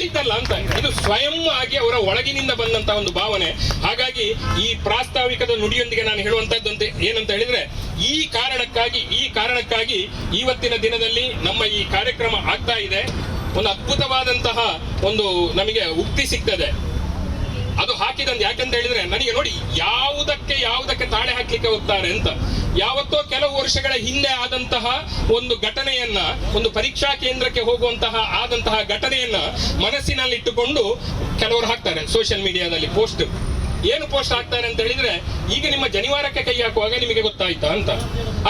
ಹೇಳಿದ್ದಲ್ಲ ಅಂತ. ಇದು ಸ್ವಯಂ ಆಗಿ ಅವರ ಒಳಗಿನಿಂದ ಬಂದಂತ ಒಂದು ಭಾವನೆ. ಹಾಗಾಗಿ ಈ ಪ್ರಾಸ್ತಾವಿಕದ ನುಡಿಯೊಂದಿಗೆ ನಾನು ಹೇಳುವಂತದ್ದು ಏನಂತ ಹೇಳಿದ್ರೆ, ಈ ಕಾರಣಕ್ಕಾಗಿ ಈ ಕಾರಣಕ್ಕಾಗಿ ಇವತ್ತಿನ ದಿನದಲ್ಲಿ ನಮ್ಮ ಈ ಕಾರ್ಯಕ್ರಮ ಆಗ್ತಾ ಇದೆ. ಒಂದು ಅದ್ಭುತವಾದಂತಹ ಒಂದು ನಮಗೆ ಉಕ್ತಿ ಸಿಗ್ತದೆ. ಅದು ಹಾಕಿದಂದು ಯಾಕಂತ ಹೇಳಿದ್ರೆ, ನನಗೆ ನೋಡಿ ಯಾವುದಕ್ಕೆ ಯಾವುದಕ್ಕೆ ತಾಳೆ ಹಾಕ್ಲಿಕ್ಕೆ ಹೋಗ್ತಾರೆ ಅಂತ. ಯಾವತ್ತೋ ಕೆಲವು ವರ್ಷಗಳ ಹಿಂದೆ ಆದಂತಹ ಒಂದು ಘಟನೆಯನ್ನ, ಒಂದು ಪರೀಕ್ಷಾ ಕೇಂದ್ರಕ್ಕೆ ಹೋಗುವಂತಹ ಆದಂತಹ ಘಟನೆಯನ್ನ ಮನಸ್ಸಿನಲ್ಲಿ ಇಟ್ಟುಕೊಂಡು ಕೆಲವರು ಹಾಕ್ತಾರೆ ಸೋಷಿಯಲ್ ಮೀಡಿಯಾದಲ್ಲಿ ಪೋಸ್ಟ್ ಏನು ಪೋಸ್ಟ್ ಆಗ್ತಾರೆ ಅಂತ ಹೇಳಿದ್ರೆ, ಈಗ ನಿಮ್ಮ ಜನಿವಾರಕ್ಕೆ ಕೈ ಹಾಕುವಾಗ ನಿಮಗೆ ಗೊತ್ತಾಯ್ತಾ ಅಂತ.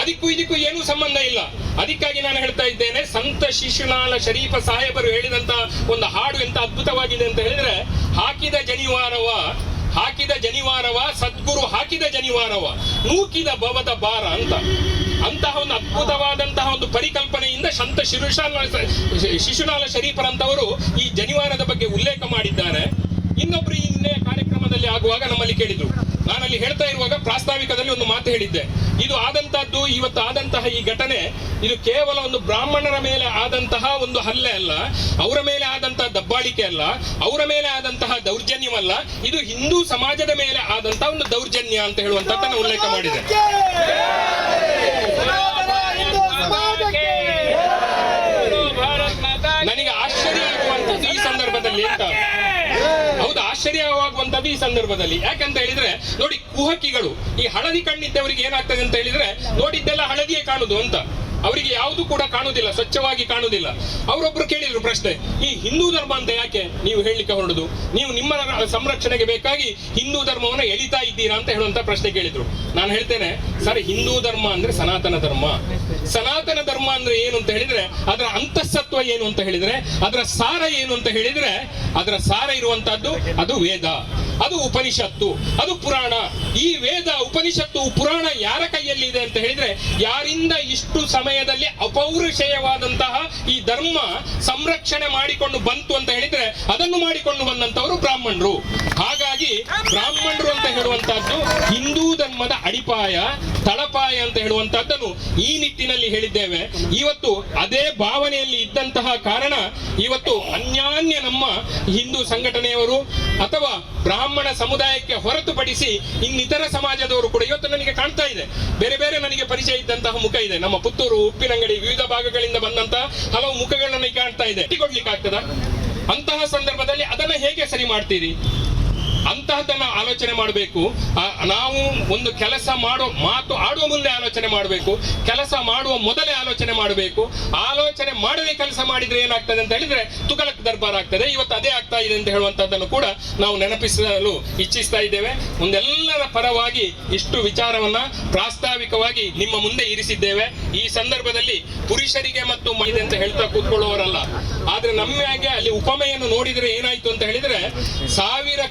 ಅದಕ್ಕೂ ಇದಕ್ಕೂ ಏನೂ ಸಂಬಂಧ ಇಲ್ಲ. ಅದಕ್ಕಾಗಿ ನಾನು ಹೇಳ್ತಾ ಇದ್ದೇನೆ, ಸಂತ ಶಿಶುನಾಳ ಶರೀಫ ಸಾಹೇಬರು ಹೇಳಿದಂತ ಒಂದು ಹಾಡು ಎಂತ ಅದ್ಭುತವಾಗಿದೆ ಅಂತ ಹೇಳಿದ್ರೆ, ಹಾಕಿದ ಜನಿವಾರವ ಹಾಕಿದ ಜನಿವಾರವ, ಸದ್ಗುರು ಹಾಕಿದ ಜನಿವಾರವ, ನೂಕಿದ ಭವದ ಬಾರ ಅಂತ. ಅಂತಹ ಒಂದು ಅದ್ಭುತವಾದಂತಹ ಒಂದು ಪರಿಕಲ್ಪನೆಯಿಂದ ಸಂತ ಶಿರುಶಾಲ ಶಿಶುನಾಳ ಶರೀಫರಂತವರು ಈ ಜನಿವಾರದ ಬಗ್ಗೆ ಉಲ್ಲೇಖ ಮಾಡಿದ್ದಾರೆ. ಇನ್ನೊಬ್ರು ಇನ್ನೇ ನಿನ್ನೆ ಕಾರ್ಯಕ್ರಮದಲ್ಲಿ ಆಗುವಾಗ ನಮ್ಮಲ್ಲಿ ಕೇಳಿದ್ರು ನಾನಲ್ಲಿ ಹೇಳ್ತಾ ಇರುವಾಗ ಪ್ರಾಸ್ತಾವಿಕದಲ್ಲಿ ಒಂದು ಮಾತು ಹೇಳಿದ್ದೆ. ಇದು ಆದಂತಹದ್ದು, ಇವತ್ತು ಆದಂತಹ ಈ ಘಟನೆ, ಇದು ಕೇವಲ ಒಂದು ಬ್ರಾಹ್ಮಣರ ಮೇಲೆ ಆದಂತಹ ಒಂದು ಹಲ್ಲೆ ಅಲ್ಲ, ಅವರ ಮೇಲೆ ಆದಂತಹ ದಬ್ಬಾಳಿಕೆ ಅಲ್ಲ, ಅವರ ಮೇಲೆ ಆದಂತಹ ದೌರ್ಜನ್ಯವಲ್ಲ, ಇದು ಹಿಂದೂ ಸಮಾಜದ ಮೇಲೆ ಆದಂತಹ ಒಂದು ದೌರ್ಜನ್ಯ ಅಂತ ಹೇಳುವಂತ ಉಲ್ಲೇಖ ಮಾಡಿದೆ. ಹೌದು ಆಶ್ಚರ್ಯವಾಗುವಂತದ್ದು ಈ ಸಂದರ್ಭದಲ್ಲಿ. ಯಾಕಂತ ಹೇಳಿದ್ರೆ, ನೋಡಿ, ಕುಹಕಿಗಳು, ಈ ಹಳದಿ ಕಣ್ಣಿದ್ದವರಿಗೆ ಏನಾಗ್ತದೆ ಅಂತ ಹೇಳಿದ್ರೆ, ನೋಡಿದ್ದೆಲ್ಲ ಹಳದಿಯೇ ಕಾಣುದು ಅಂತ. ಅವರಿಗೆ ಯಾವುದು ಕೂಡ ಕಾಣುವುದಿಲ್ಲ ಸ್ವಚ್ಛವಾಗಿ ಕಾಣುವುದಿಲ್ಲ ಅವರೊಬ್ರು ಕೇಳಿದ್ರು ಪ್ರಶ್ನೆ, ಈ ಹಿಂದೂ ಧರ್ಮ ಅಂತ ಯಾಕೆ ನೀವು ಹೇಳಲಿಕ್ಕೆ ಹೊರಡುದು? ನೀವು ನಿಮ್ಮ ಸಂರಕ್ಷಣೆಗೆ ಬೇಕಾಗಿ ಹಿಂದೂ ಧರ್ಮವನ್ನು ಎಳಿತಾ ಇದ್ದೀರಾ ಅಂತ ಹೇಳುವಂತ ಪ್ರಶ್ನೆ ಕೇಳಿದ್ರು. ನಾನು ಹೇಳ್ತೇನೆ, ಸರ್, ಹಿಂದೂ ಧರ್ಮ ಅಂದ್ರೆ ಸನಾತನ ಧರ್ಮ. ಸನಾತನ ಧರ್ಮ ಅಂದ್ರೆ ಏನು ಅಂತ ಹೇಳಿದ್ರೆ, ಅದರ ಅಂತಸ್ತ್ವ ಏನು ಅಂತ ಹೇಳಿದ್ರೆ, ಅದರ ಸಾರ ಏನು ಅಂತ ಹೇಳಿದ್ರೆ, ಅದರ ಸಾರ ಇರುವಂತಹದ್ದು ಅದು ವೇದ. ಅದು ಉಪನಿಷತ್ತು, ಅದು ಪುರಾಣ. ಈ ವೇದ, ಉಪನಿಷತ್ತು, ಪುರಾಣ ಯಾರ ಕೈಯಲ್ಲಿ ಇದೆ ಅಂತ ಹೇಳಿದ್ರೆ ಯಾರಿಂದ ಇಷ್ಟು ಸಮಯದಲ್ಲಿ ಅಪೌರುಷೇಯವಾದಂತಹ ಈ ಧರ್ಮ ಸಂರಕ್ಷಣೆ ಮಾಡಿಕೊಂಡು ಬಂತು ಅಂತ ಹೇಳಿದ್ರೆ ಅದನ್ನು ಮಾಡಿಕೊಂಡು ಬಂದಂತವರು ಬ್ರಾಹ್ಮಣರು. ಹಾಗಾಗಿ ಬ್ರಾಹ್ಮಣರು ಅಂತ ಹೇಳುವಂತಹದ್ದು ಹಿಂದೂ ಧರ್ಮದ ಅಡಿಪಾಯ, ತಳಪಾಯ ಅಂತ ಹೇಳುವಂತಹದ್ದನ್ನು ಈ ನಿಟ್ಟಿನಲ್ಲಿ ಹೇಳಿದ್ದೇವೆ. ಇವತ್ತು ಅದೇ ಭಾವನೆಯಲ್ಲಿ ಇದ್ದಂತಹ ಕಾರಣ ಇವತ್ತು ಅನ್ಯಾನ್ಯ ನಮ್ಮ ಹಿಂದೂ ಸಂಘಟನೆಯವರು ಅಥವಾ ಬ್ರಾಹ್ಮಣ ಸಮುದಾಯಕ್ಕೆ ಹೊರತುಪಡಿಸಿ ಇನ್ನಿತರ ಸಮಾಜದವರು ಕೂಡ ಇವತ್ತು ನನಗೆ ಕಾಣ್ತಾ ಇದೆ. ಬೇರೆ ಬೇರೆ ನನಗೆ ಪರಿಚಯ ಇದ್ದಂತಹ ಮುಖ ಇದೆ. ನಮ್ಮ ಪುತ್ತೂರು ಉಪ್ಪಿನಂಗಡಿ ವಿವಿಧ ಭಾಗಗಳಿಂದ ಬಂದಂತಹ ಹಲವು ಮುಖಗಳು ನನಗೆ ಕಾಣ್ತಾ ಇದೆ. ಕೊಡ್ಲಿಕ್ಕೆ ಆಗ್ತದ ಅಂತಹ ಸಂದರ್ಭದಲ್ಲಿ ಅದನ್ನ ಹೇಗೆ ಸರಿ ಮಾಡ್ತೀರಿ? ಅಂತಹದನ್ನ ಆಲೋಚನೆ ಮಾಡಬೇಕು. ನಾವು ಒಂದು ಕೆಲಸ ಮಾಡೋ ಮಾತು ಆಡುವ ಮುಂದೆ ಆಲೋಚನೆ ಮಾಡಬೇಕು. ಕೆಲಸ ಮಾಡುವ ಮೊದಲೇ ಆಲೋಚನೆ ಮಾಡಬೇಕು. ಆಲೋಚನೆ ಮಾಡದೆ ಕೆಲಸ ಮಾಡಿದ್ರೆ ಏನಾಗ್ತದೆ ಅಂತ ಹೇಳಿದ್ರೆ ತುಗಲಕ್ ದರ್ಬಾರ್ ಆಗ್ತದೆ. ಇವತ್ತು ಅದೇ ಆಗ್ತಾ ಇದೆ ಅಂತ ಹೇಳುವಂತಹದ್ದನ್ನು ಕೂಡ ನಾವು ನೆನಪಿಸಲು ಇಚ್ಛಿಸ್ತಾ ಇದ್ದೇವೆ. ಒಂದೆಲ್ಲರ ಪರವಾಗಿ ಇಷ್ಟು ವಿಚಾರವನ್ನ ಪ್ರಾಸ್ತಾವಿಕವಾಗಿ ನಿಮ್ಮ ಮುಂದೆ ಇರಿಸಿದ್ದೇವೆ. ಈ ಸಂದರ್ಭದಲ್ಲಿ ಪುರುಷರಿಗೆ ಮತ್ತು ಮಹಿಳೆ ಅಂತ ಹೇಳ್ತಾ ಕೂತ್ಕೊಳ್ಳುವವರಲ್ಲ. ಆದ್ರೆ ನಮ್ಮಾಗೆ ಅಲ್ಲಿ ಉಪಮೆಯನ್ನು ನೋಡಿದ್ರೆ ಏನಾಯ್ತು ಅಂತ ಹೇಳಿದ್ರೆ ಸಾವಿರ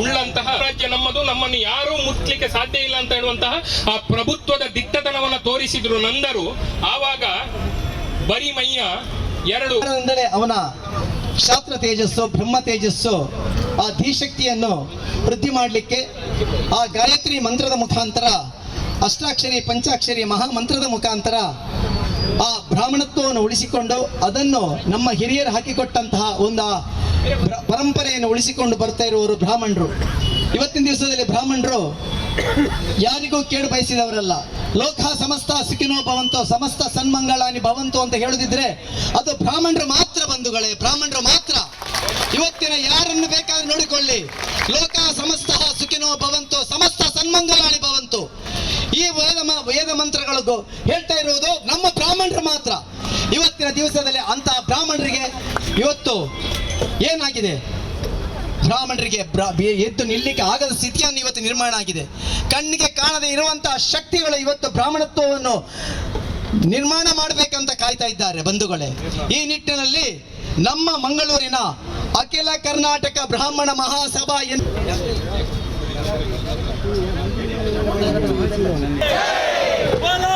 ಉಳ್ಳಂತಹ ರಾಜ್ಯ ನಮ್ಮದು, ನಮ್ಮನ್ನು ಯಾರೂ ಮುಟ್ಲಿಕ್ಕೆ ಸಾಧ್ಯ ಇಲ್ಲ ಅಂತ ಹೇಳುವಂತಹ ಆ ಪ್ರಭುತ್ವದ ದಿಟ್ಟತನವನ್ನು ತೋರಿಸಿದ್ರು ನಂದರು. ಆವಾಗ ಬರಿ ಮೈಯ ಎರಡು ಅವನ ಶಾಸ್ತ್ರ ತೇಜಸ್ಸು, ಬ್ರಹ್ಮ ತೇಜಸ್ಸು, ಆ ಧೀಶಕ್ತಿಯನ್ನು ವೃದ್ಧಿ ಮಾಡಲಿಕ್ಕೆ ಆ ಗಾಯತ್ರಿ ಮಂತ್ರದ ಮುಖಾಂತರ, ಅಷ್ಟಾಕ್ಷರಿ, ಪಂಚಾಕ್ಷರಿ ಮಹಾಮಂತ್ರದ ಮುಖಾಂತರ ಆ ಬ್ರಾಹ್ಮಣತ್ವವನ್ನು ಉಳಿಸಿಕೊಂಡು ಅದನ್ನು ನಮ್ಮ ಹಿರಿಯರು ಹಾಕಿಕೊಟ್ಟಂತಹ ಒಂದು ಪರಂಪರೆಯನ್ನು ಉಳಿಸಿಕೊಂಡು ಬರ್ತಾ ಇರುವವರು ಬ್ರಾಹ್ಮಣರು. ಇವತ್ತಿನ ದಿವಸದಲ್ಲಿ ಬ್ರಾಹ್ಮಣರು ಯಾರಿಗೂ ಕೇಳು ಬಯಸಿದವರಲ್ಲ. ಲೋಕ ಸಮಸ್ತ ಸುಖಿನೋ ಭವಂತೋ, ಸಮಸ್ತ ಸನ್ಮಂಗಳಾನಿ ಭವಂತೋ ಅಂತ ಹೇಳುದಿದ್ರೆ ಅದು ಬ್ರಾಹ್ಮಣರು ಮಾತ್ರ ಬಂಧುಗಳೇ, ಬ್ರಾಹ್ಮಣರು ಮಾತ್ರ. ಇವತ್ತಿನ ಯಾರನ್ನು ಬೇಕಾದ್ರೂ ನೋಡಿಕೊಳ್ಳಿ. ಲೋಕ ಸಮಸ್ತ ಸುಖಿನೋ ಭವಂತೋ, ಸಮಸ್ತ ಸನ್ಮಂಗಳಾನಿ ಭವಂತು. ಈ ವೇದ ವೇದ ಮಂತ್ರಗಳಿಗೂ ಹೇಳ್ತಾ ಇರುವುದು ನಮ್ಮ ಬ್ರಾಹ್ಮಣರು ಮಾತ್ರ. ಇವತ್ತಿನ ದಿವಸದಲ್ಲಿ ಅಂತಹ ಬ್ರಾಹ್ಮಣರಿಗೆ ಇವತ್ತು ಏನಾಗಿದೆ? ಬ್ರಾಹ್ಮಣರಿಗೆ ಎದ್ದು ನಿಲ್ಲಿಕ್ಕೆ ಆಗದ ಸ್ಥಿತಿಯನ್ನು ಇವತ್ತು ನಿರ್ಮಾಣ ಆಗಿದೆ. ಕಣ್ಣಿಗೆ ಕಾಣದೇ ಇರುವಂತಹ ಶಕ್ತಿಗಳು ಇವತ್ತು ಬ್ರಾಹ್ಮಣತ್ವವನ್ನು ನಿರ್ಮಾಣ ಮಾಡಬೇಕಂತ ಕಾಯ್ತಾ ಇದ್ದಾರೆ ಬಂಧುಗಳೇ. ಈ ನಿಟ್ಟಿನಲ್ಲಿ ನಮ್ಮ ಮಂಗಳೂರಿನ ಅಖಿಲ ಕರ್ನಾಟಕ ಬ್ರಾಹ್ಮಣ ಮಹಾಸಭಾ ಎನ್ बोलो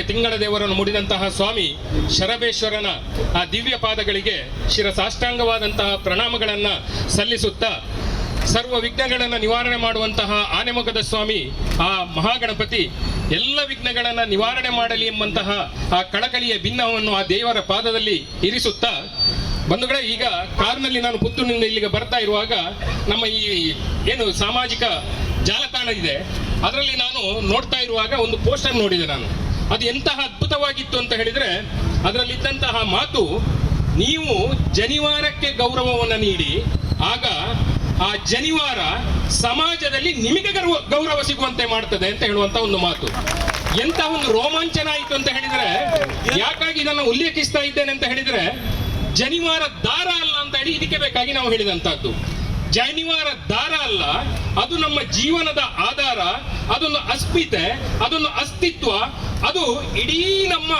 ಕಾಲಕ್ಕೆ ತಿಂಗಳ ದೇವರನ್ನು ಮುಡಿದಂತಹ ಸ್ವಾಮಿ ಶರಬೇಶ್ವರನ ಆ ದಿವ್ಯ ಪಾದಗಳಿಗೆ ಶಿರಸಾಷ್ಟಾಂಗವಾದಂತಹ ಪ್ರಣಾಮಗಳನ್ನ ಸಲ್ಲಿಸುತ್ತಾ ಸರ್ವ ವಿಘ್ನಗಳನ್ನು ನಿವಾರಣೆ ಮಾಡುವಂತಹ ಆನೆಮೊಗದ ಸ್ವಾಮಿ, ಆ ಮಹಾಗಣಪತಿ ಎಲ್ಲ ವಿಘ್ನಗಳನ್ನು ನಿವಾರಣೆ ಮಾಡಲಿ ಎಂಬಂತಹ ಆ ಕಳಕಳಿಯ ಭಿನ್ನವನ್ನು ಆ ದೇವರ ಪಾದದಲ್ಲಿ ಇರಿಸುತ್ತಾ, ಬಂಧುಗಳೇ, ಈಗ ಕಾರ್ನಲ್ಲಿ ನಾನು ಪುತ್ತೂರಿನಿಂದ ಇಲ್ಲಿಗೆ ಬರ್ತಾ ಇರುವಾಗ ನಮ್ಮ ಈ ಏನು ಸಾಮಾಜಿಕ ಜಾಲತಾಣ ಇದೆ. ಅದರಲ್ಲಿ ನಾನು ನೋಡ್ತಾ ಇರುವಾಗ ಒಂದು ಪೋಸ್ಟರ್ ನೋಡಿದೆ ನಾನು. ಅದು ಎಂತಹ ಅದ್ಭುತವಾಗಿತ್ತು ಅಂತ ಹೇಳಿದ್ರೆ ಅದರಲ್ಲಿದ್ದಂತಹ ಮಾತು, ನೀವು ಜನಿವಾರಕ್ಕೆ ಗೌರವವನ್ನು ನೀಡಿ, ಆಗ ಆ ಜನಿವಾರ ಸಮಾಜದಲ್ಲಿ ನಿಮಗೆ ಗೌರವ ಸಿಗುವಂತೆ ಮಾಡ್ತದೆ ಅಂತ ಹೇಳುವಂತ ಒಂದು ಮಾತು. ಎಂತ ಒಂದು ರೋಮಾಂಚನ ಆಯಿತು ಅಂತ ಹೇಳಿದ್ರೆ, ಯಾಕಾಗಿ ಇದನ್ನು ಉಲ್ಲೇಖಿಸ್ತಾ ಇದ್ದೇನೆ ಅಂತ ಹೇಳಿದ್ರೆ, ಜನಿವಾರ ದಾರ ಅಲ್ಲ ಅಂತ ಹೇಳಿ ಇದಕ್ಕೆ ಬೇಕಾಗಿ ನಾವು ಹೇಳಿದಂತಹದ್ದು. ಜನಿವಾರ ದಾರ ಅಲ್ಲ, ಅದು ನಮ್ಮ ಜೀವನದ ಆಧಾರ ಅದೊಂದು ಅಸ್ಮಿತೆ, ಅದೊಂದು ಅಸ್ತಿತ್ವ. ಅದು ಇಡೀ ನಮ್ಮ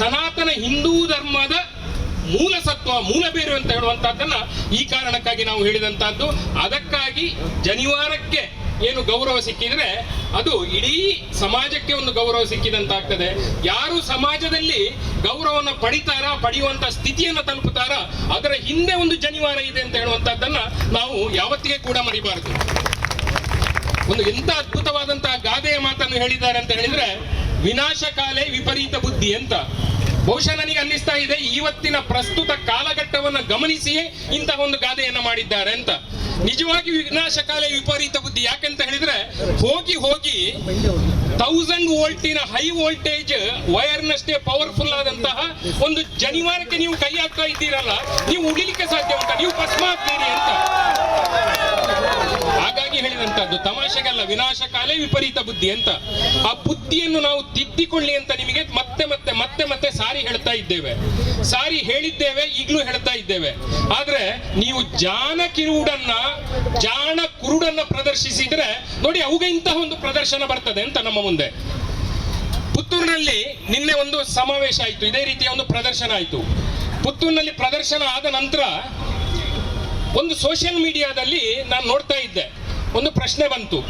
ಸನಾತನ ಹಿಂದೂ ಧರ್ಮದ ಮೂಲ ಸತ್ವ ಮೂಲ ಬೇರು ಅಂತ ಹೇಳುವಂತಹದ್ದನ್ನ ಈ ಕಾರಣಕ್ಕಾಗಿ ನಾವು ಹೇಳಿದಂತಹದ್ದು. ಅದಕ್ಕಾಗಿ ಜನಿವಾರಕ್ಕೆ ಏನು ಗೌರವ ಸಿಕ್ಕಿದ್ರೆ ಅದು ಇಡೀ ಸಮಾಜಕ್ಕೆ ಒಂದು ಗೌರವ ಸಿಕ್ಕಿದಂತಾಗ್ತದೆ. ಯಾರು ಸಮಾಜದಲ್ಲಿ ಗೌರವವನ್ನು ಪಡಿತಾರ, ಪಡೆಯುವಂತ ಸ್ಥಿತಿಯನ್ನು ತಲುಪುತ್ತಾರ, ಅದರ ಹಿಂದೆ ಒಂದು ಜನಿವಾರ ಇದೆ ಅಂತ ಹೇಳುವಂತಹದ್ದನ್ನ ನಾವು ಯಾವತ್ತಿಗೆ ಕೂಡ ಮರಿಬಾರದು. ಒಂದು ಎಂತ ಅದ್ಭುತವಾದಂತಹ ಗಾದೆಯ ಮಾತನ್ನು ಹೇಳಿದ್ದಾರೆ ಅಂತ ಹೇಳಿದ್ರೆ ವಿನಾಶಕಾಲೆ ವಿಪರೀತ ಬುದ್ಧಿ ಅಂತ. ಬಹುಶಃ ನನಗೆ ಅನ್ನಿಸ್ತಾ ಇದೆ ಇವತ್ತಿನ ಪ್ರಸ್ತುತ ಕಾಲಘಟ್ಟವನ್ನು ಗಮನಿಸಿಯೇ ಇಂತಹ ಒಂದು ಗಾದೆಯನ್ನ ಮಾಡಿದ್ದಾರೆ ಅಂತ. ನಿಜವಾಗಿ ವಿನಾಶಕಾಲೆ ವಿಪರೀತ ಬುದ್ಧಿ. ಯಾಕೆಂತ ಹೇಳಿದ್ರೆ, ಹೋಗಿ ಹೋಗಿ ತೌಸಂಡ್ ವೋಲ್ಟಿನ ಹೈ ವೋಲ್ಟೇಜ್ ವೈರ್ನಷ್ಟೇ ಪವರ್ಫುಲ್ ಆದಂತಹ ಒಂದು ಜನಿವಾರಕ್ಕೆ ನೀವು ಕೈ ಹಾಕ್ತಾ ಇದ್ದೀರಲ್ಲ, ನೀವು ಉಳಿಲಿಕ್ಕೆ ಸಾಧ್ಯ ಉಂಟಾ? ನೀವು ಭಸ್ಮ ಆಗ್ತೀರಿ ಅಂತ. ಹಾಗಾಗಿ ಹೇಳಿದಂತದ್ದು ತಮಾಷೆಗಲ್ಲ, ವಿನಾಶಕಾಲೇ ವಿಪರೀತ ಬುದ್ಧಿ ಅಂತ. ಆ ಬುದ್ಧಿಯನ್ನು ನಾವು ತಿದ್ದಿಕೊಳ್ಳಿ ಅಂತ ನಿಮಗೆ ಮತ್ತೆ ಮತ್ತೆ ಮತ್ತೆ ಮತ್ತೆ ಸಾರಿ ಹೇಳ್ತಾ ಇದ್ದೇವೆ. ಸಾರಿ ಹೇಳಿದ್ದೇವೆ, ಈಗಲೂ ಹೇಳ್ತಾ ಇದ್ದೇವೆ. ಆದ್ರೆ ನೀವು ಜಾನ ಕಿರುಡನ್ನ ಜಾಣ ಕುರುಡನ್ನ ಪ್ರದರ್ಶಿಸಿದ್ರೆ, ನೋಡಿ ಅವುಗೆ ಇಂತಹ ಒಂದು ಪ್ರದರ್ಶನ ಬರ್ತದೆ ಅಂತ ನಮ್ಮ ಮುಂದೆ. ಪುತ್ತೂರಿನಲ್ಲಿ ನಿನ್ನೆ ಒಂದು ಸಮಾವೇಶ ಆಯಿತು, ಇದೇ ರೀತಿಯ ಒಂದು ಪ್ರದರ್ಶನ ಆಯಿತು. ಪುತ್ತೂರಿನಲ್ಲಿ ಪ್ರದರ್ಶನ ಆದ ನಂತರ ಒಂದು ಸೋಷಿಯಲ್ ಮೀಡಿಯಾದಲ್ಲಿ ನಾನು ನೋಡ್ತಾ ಇದ್ದೆ. ಒಂದು ಪ್ರಶ್ನೆ ಬಂತು.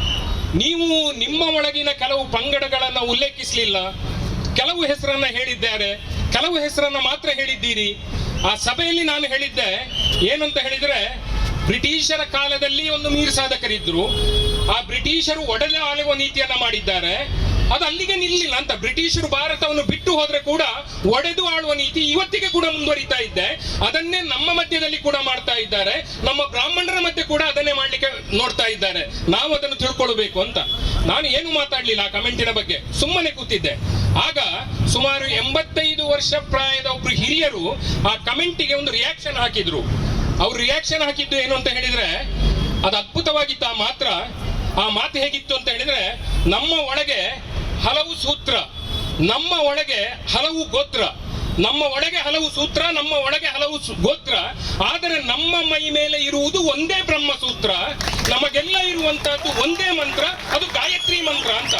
ನೀವು ನಿಮ್ಮ ಒಳಗಿನ ಕೆಲವು ಪಂಗಡಗಳನ್ನು ಉಲ್ಲೇಖಿಸಲಿಲ್ಲ? ಕೆಲವು ಹೆಸರನ್ನ ಹೇಳಿದ್ದಾರೆ. ಕೆಲವು ಹೆಸರನ್ನ ಮಾತ್ರ ಹೇಳಿದ್ದೀರಿ. ಆ ಸಭೆಯಲ್ಲಿ ನಾನು ಹೇಳಿದ್ದೆ, ಏನಂತ ಹೇಳಿದ್ರೆ, ಬ್ರಿಟಿಷರ ಕಾಲದಲ್ಲಿ ಒಂದು ಮೀರ್ ಸಾಧಕರಿದ್ರು. ಆ ಬ್ರಿಟಿಷರು ಒಡೆದ ಆಳುವ ನೀತಿಯನ್ನ ಮಾಡಿದ್ದಾರೆ. ಅದು ಅಲ್ಲಿಗೆ ನಿಲ್ಲಿಲ್ಲ ಅಂತ ಬ್ರಿಟಿಷರು ಭಾರತವನ್ನು ಬಿಟ್ಟು ಹೋದ್ರೆ ಕೂಡ ಒಡೆದು ಆಳುವ ನೀತಿ ಇವತ್ತಿಗೆ ಕೂಡ ಮುಂದುವರಿತಾ ಇದ್ದೆ ಅದನ್ನೇ ನಮ್ಮ ಮಧ್ಯದಲ್ಲಿ ಕೂಡ ಮಾಡ್ತಾ ಇದ್ದಾರೆ. ನಮ್ಮ ಬ್ರಾಹ್ಮಣರ ಮಧ್ಯೆ ಕೂಡ ಅದನ್ನೇ ಮಾಡ್ಲಿಕ್ಕೆ ನೋಡ್ತಾ ಇದ್ದಾರೆ. ನಾವು ಅದನ್ನು ತಿಳ್ಕೊಳ್ಬೇಕು ಅಂತ. ನಾನು ಏನು ಮಾತಾಡ್ಲಿಲ್ಲ ಆ ಕಮೆಂಟಿನ ಬಗ್ಗೆ. ಸುಮ್ಮನೆ ಕೂತಿದ್ದೆ. ಆಗ ಸುಮಾರು ಎಂಬತ್ತೈದು ವರ್ಷ ಪ್ರಾಯದ ಒಬ್ರು ಹಿರಿಯರು ಆ ಕಮೆಂಟಿಗೆ ಒಂದು ರಿಯಾಕ್ಷನ್ ಹಾಕಿದ್ರು. ಅವ್ರು ರಿಯಾಕ್ಷನ್ ಹಾಕಿದ್ದು ಏನು ಅಂತ ಹೇಳಿದ್ರೆ, ಅದು ಅದ್ಭುತವಾಗಿತ್ತು. ಆ ಮಾತ್ರ, ಆ ಮಾತು ಹೇಗಿತ್ತು ಅಂತ ಹೇಳಿದ್ರೆ, ನಮ್ಮ ಒಳಗೆ ಹಲವು ಸೂತ್ರ. ನಮ್ಮ ಒಳಗೆ ಹಲವು ಗೋತ್ರ. ನಮ್ಮ ಒಳಗೆ ಹಲವು ಸೂತ್ರ ನಮ್ಮ ಒಳಗೆ ಹಲವು ಗೋತ್ರ. ಆದರೆ ನಮ್ಮ ಮೈ ಮೇಲೆ ಇರುವುದು ಒಂದೇ ಬ್ರಹ್ಮ ಸೂತ್ರ ನಮಗೆಲ್ಲ ಇರುವಂತಹದ್ದು ಒಂದೇ ಮಂತ್ರ ಅದು ಗಾಯತ್ರಿ ಮಂತ್ರ ಅಂತ.